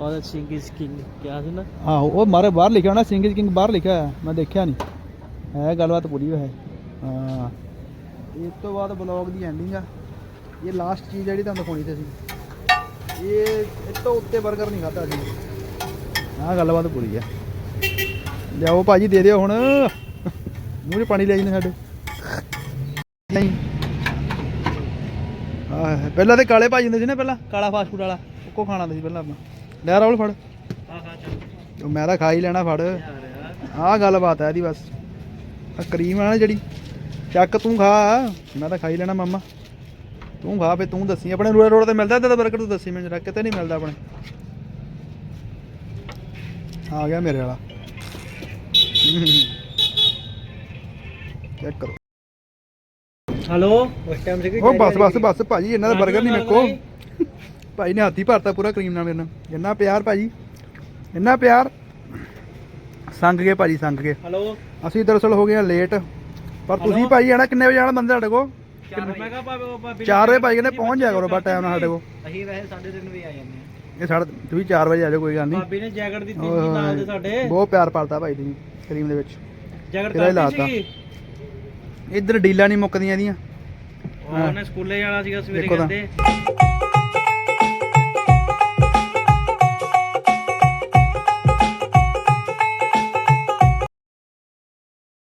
ਔਰ ਸਿੰਘ ਇਸ ਕਿੰਗ ਕਿਆ ਸੀ ਨਾ? ਆਹੋ ਉਹ ਮਾਰੇ ਬਾਹਰ ਲਿਖਿਆ ਹੋਣਾ ਸਿੰਘ ਕਿੰਗ ਬਾਹਰ ਲਿਖਿਆ ਹੋਇਆ ਮੈਂ ਦੇਖਿਆ ਨਹੀਂ। ਹੈ ਗੱਲਬਾਤ ਪੂਰੀ ਹੈ ਹਾਂ। ਇਸ ਤੋਂ ਬਾਅਦ ਬਲੌਗ ਦੀ ਐਂਡਿੰਗ ਆ। ਇਹ ਲਾਸਟ ਚੀਜ਼ ਜਿਹੜੀ ਤੁਹਾਨੂੰ ਦਿਖਾਉਣੀ ਸੀ ਇਹ ਇਸ ਤੋਂ ਉੱਤੇ 버ਗਰ ਨਹੀਂ ਖਾਦਾ ਸੀ ਆਹ ਗੱਲਬਾਤ ਪੂਰੀ ਆ। ਲਿਆਓ ਭਾਜੀ, ਦੇ ਦਿਓ ਹੁਣ। ਮੂੰਹ 'ਚ ਪਾਣੀ ਲੈ ਜਾਂਦੇ ਸਾਡੇ। ਨਹੀਂ। ਆਹ, ਪਹਿਲਾਂ ਤੇ ਕਾਲੇ ਭਾਜੀ ਹੁੰਦੇ ਸੀ ਨਾ ਪਹਿਲਾਂ। ਕਾਲਾ ਫਾਸਟ ਫੂਡ ਵਾਲਾ। ਉਹ ਕੋ ਖਾਣਾ ਹੁੰਦਾ ਸੀ ਪਹਿਲਾਂ ਆਪਾਂ ਲੈ ਰਾਹੁਲ ਫੜ। ਹਾਂ ਹਾਂ ਚੱਲ ਮੈਂ ਤਾਂ ਖਾ ਹੀ ਲੈਣਾ ਫੜ। ਯਾਰ ਆਹ ਗੱਲਬਾਤ ਹੈ ਇਹਦੀ ਬਸ। ਆ ਕਰੀਮ ਆ ਨਾ ਜਿਹੜੀ। ਚੱਕ ਤੂੰ ਖਾ। ਮੈਂ ਤਾਂ ਖਾ ਹੀ ਲੈਣਾ ਮਾਮਾ। ਤੂੰ ਖਾ ਫੇ ਤੂੰ ਦੱਸੀ। ਆਪਣੇ ਰੋਡ ਰੋਡ ਤੇ ਮਿਲਦਾ ਤੇ ਬਰਗਰ ਤੂੰ ਦੱਸੀ ਮੈਨੂੰ। ਜਰਾ ਕਿਤੇ ਨਹੀਂ ਮਿਲਦਾ ਆਪਣੇ। ਆ ਗਿਆ ਮੇਰੇ ਵਾਲਾ। ਚੈੱਕ ਕਰੋ। ਹਲੋ? ਉਸ ਟਾਈਮ ਸੀ ਉਹ ਬਸ ਬਸ ਬਸ ਭਾਜੀ ਇਹਨਾਂ ਦਾ 버ਗਰ ਨਹੀਂ ਮੇਰੇ ਕੋ ਭਾਈ ਨੇ ਹੱਥੀ ਭਰਤਾ ਪੂਰਾ ਕਰੀਮ ਨਾਲ ਮੇਰੇ ਨਾਲ। ਇੰਨਾ ਪਿਆਰ ਭਾਜੀ। ਇੰਨਾ ਪਿਆਰ। ਸੰਗ ਗਏ ਭਾਜੀ ਸੰਗ ਗਏ। ਹਲੋ? ਅਸੀਂ ਦਰਅਸਲ ਹੋ ਗਏ ਆ ਲੇਟ ਪਰ ਤੁਸੀਂ? ਭਾਈ ਆਣਾ ਕਿੰਨੇ ਵਜੇ ਆਣਾ ਬੰਦੇ ਸਾਡੇ ਕੋਲ? ਮੈਂ ਕਹਾ ਭਾਵੇਂ 4 ਵਜੇ ਭਾਈ ਕਹਿੰਦੇ ਪਹੁੰਚ ਜਾਇਆ ਕਰੋ ਬਸ ਟਾਈਮ ਨਾਲ ਸਾਡੇ ਕੋਲ। ਅਸੀਂ ਵੈਸੇ 3:30 ਵਜੇ ਆ ਜਾਂਦੇ ਆ ਇਹ ਸਾਡੇ ਤੁਸੀਂ 4 ਵਜੇ ਆ ਜਾਓ ਕੋਈ ਗੱਲ ਨਹੀਂ। ਭਾਬੀ ਨੇ ਜੈਕਟ ਦਿੱਤੀ ਸੀ ਨਾਲ। ਦੇ ਸਾਡੇ। ਬਹੁਤ ਪਿਆਰ ਪਾਲਤਾ ਭਾਈ ਤੁਸੀਂ ਕਰੀਮ ਦੇ ਵਿੱਚ। ਜੈਕਟ ਲਾਤਾ। ਸੀ ਇੱਧਰ ਡੀਲਾਂ ਨਹੀਂ ਮੁੱਕਦੀਆਂ ਇਹਦੀਆਂ। ਉਹਨੇ ਸਕੂਲੇ ਜਾਣਾ ਸੀਗਾ ਸਵੇਰੇ। ਕਹਿੰਦੇ।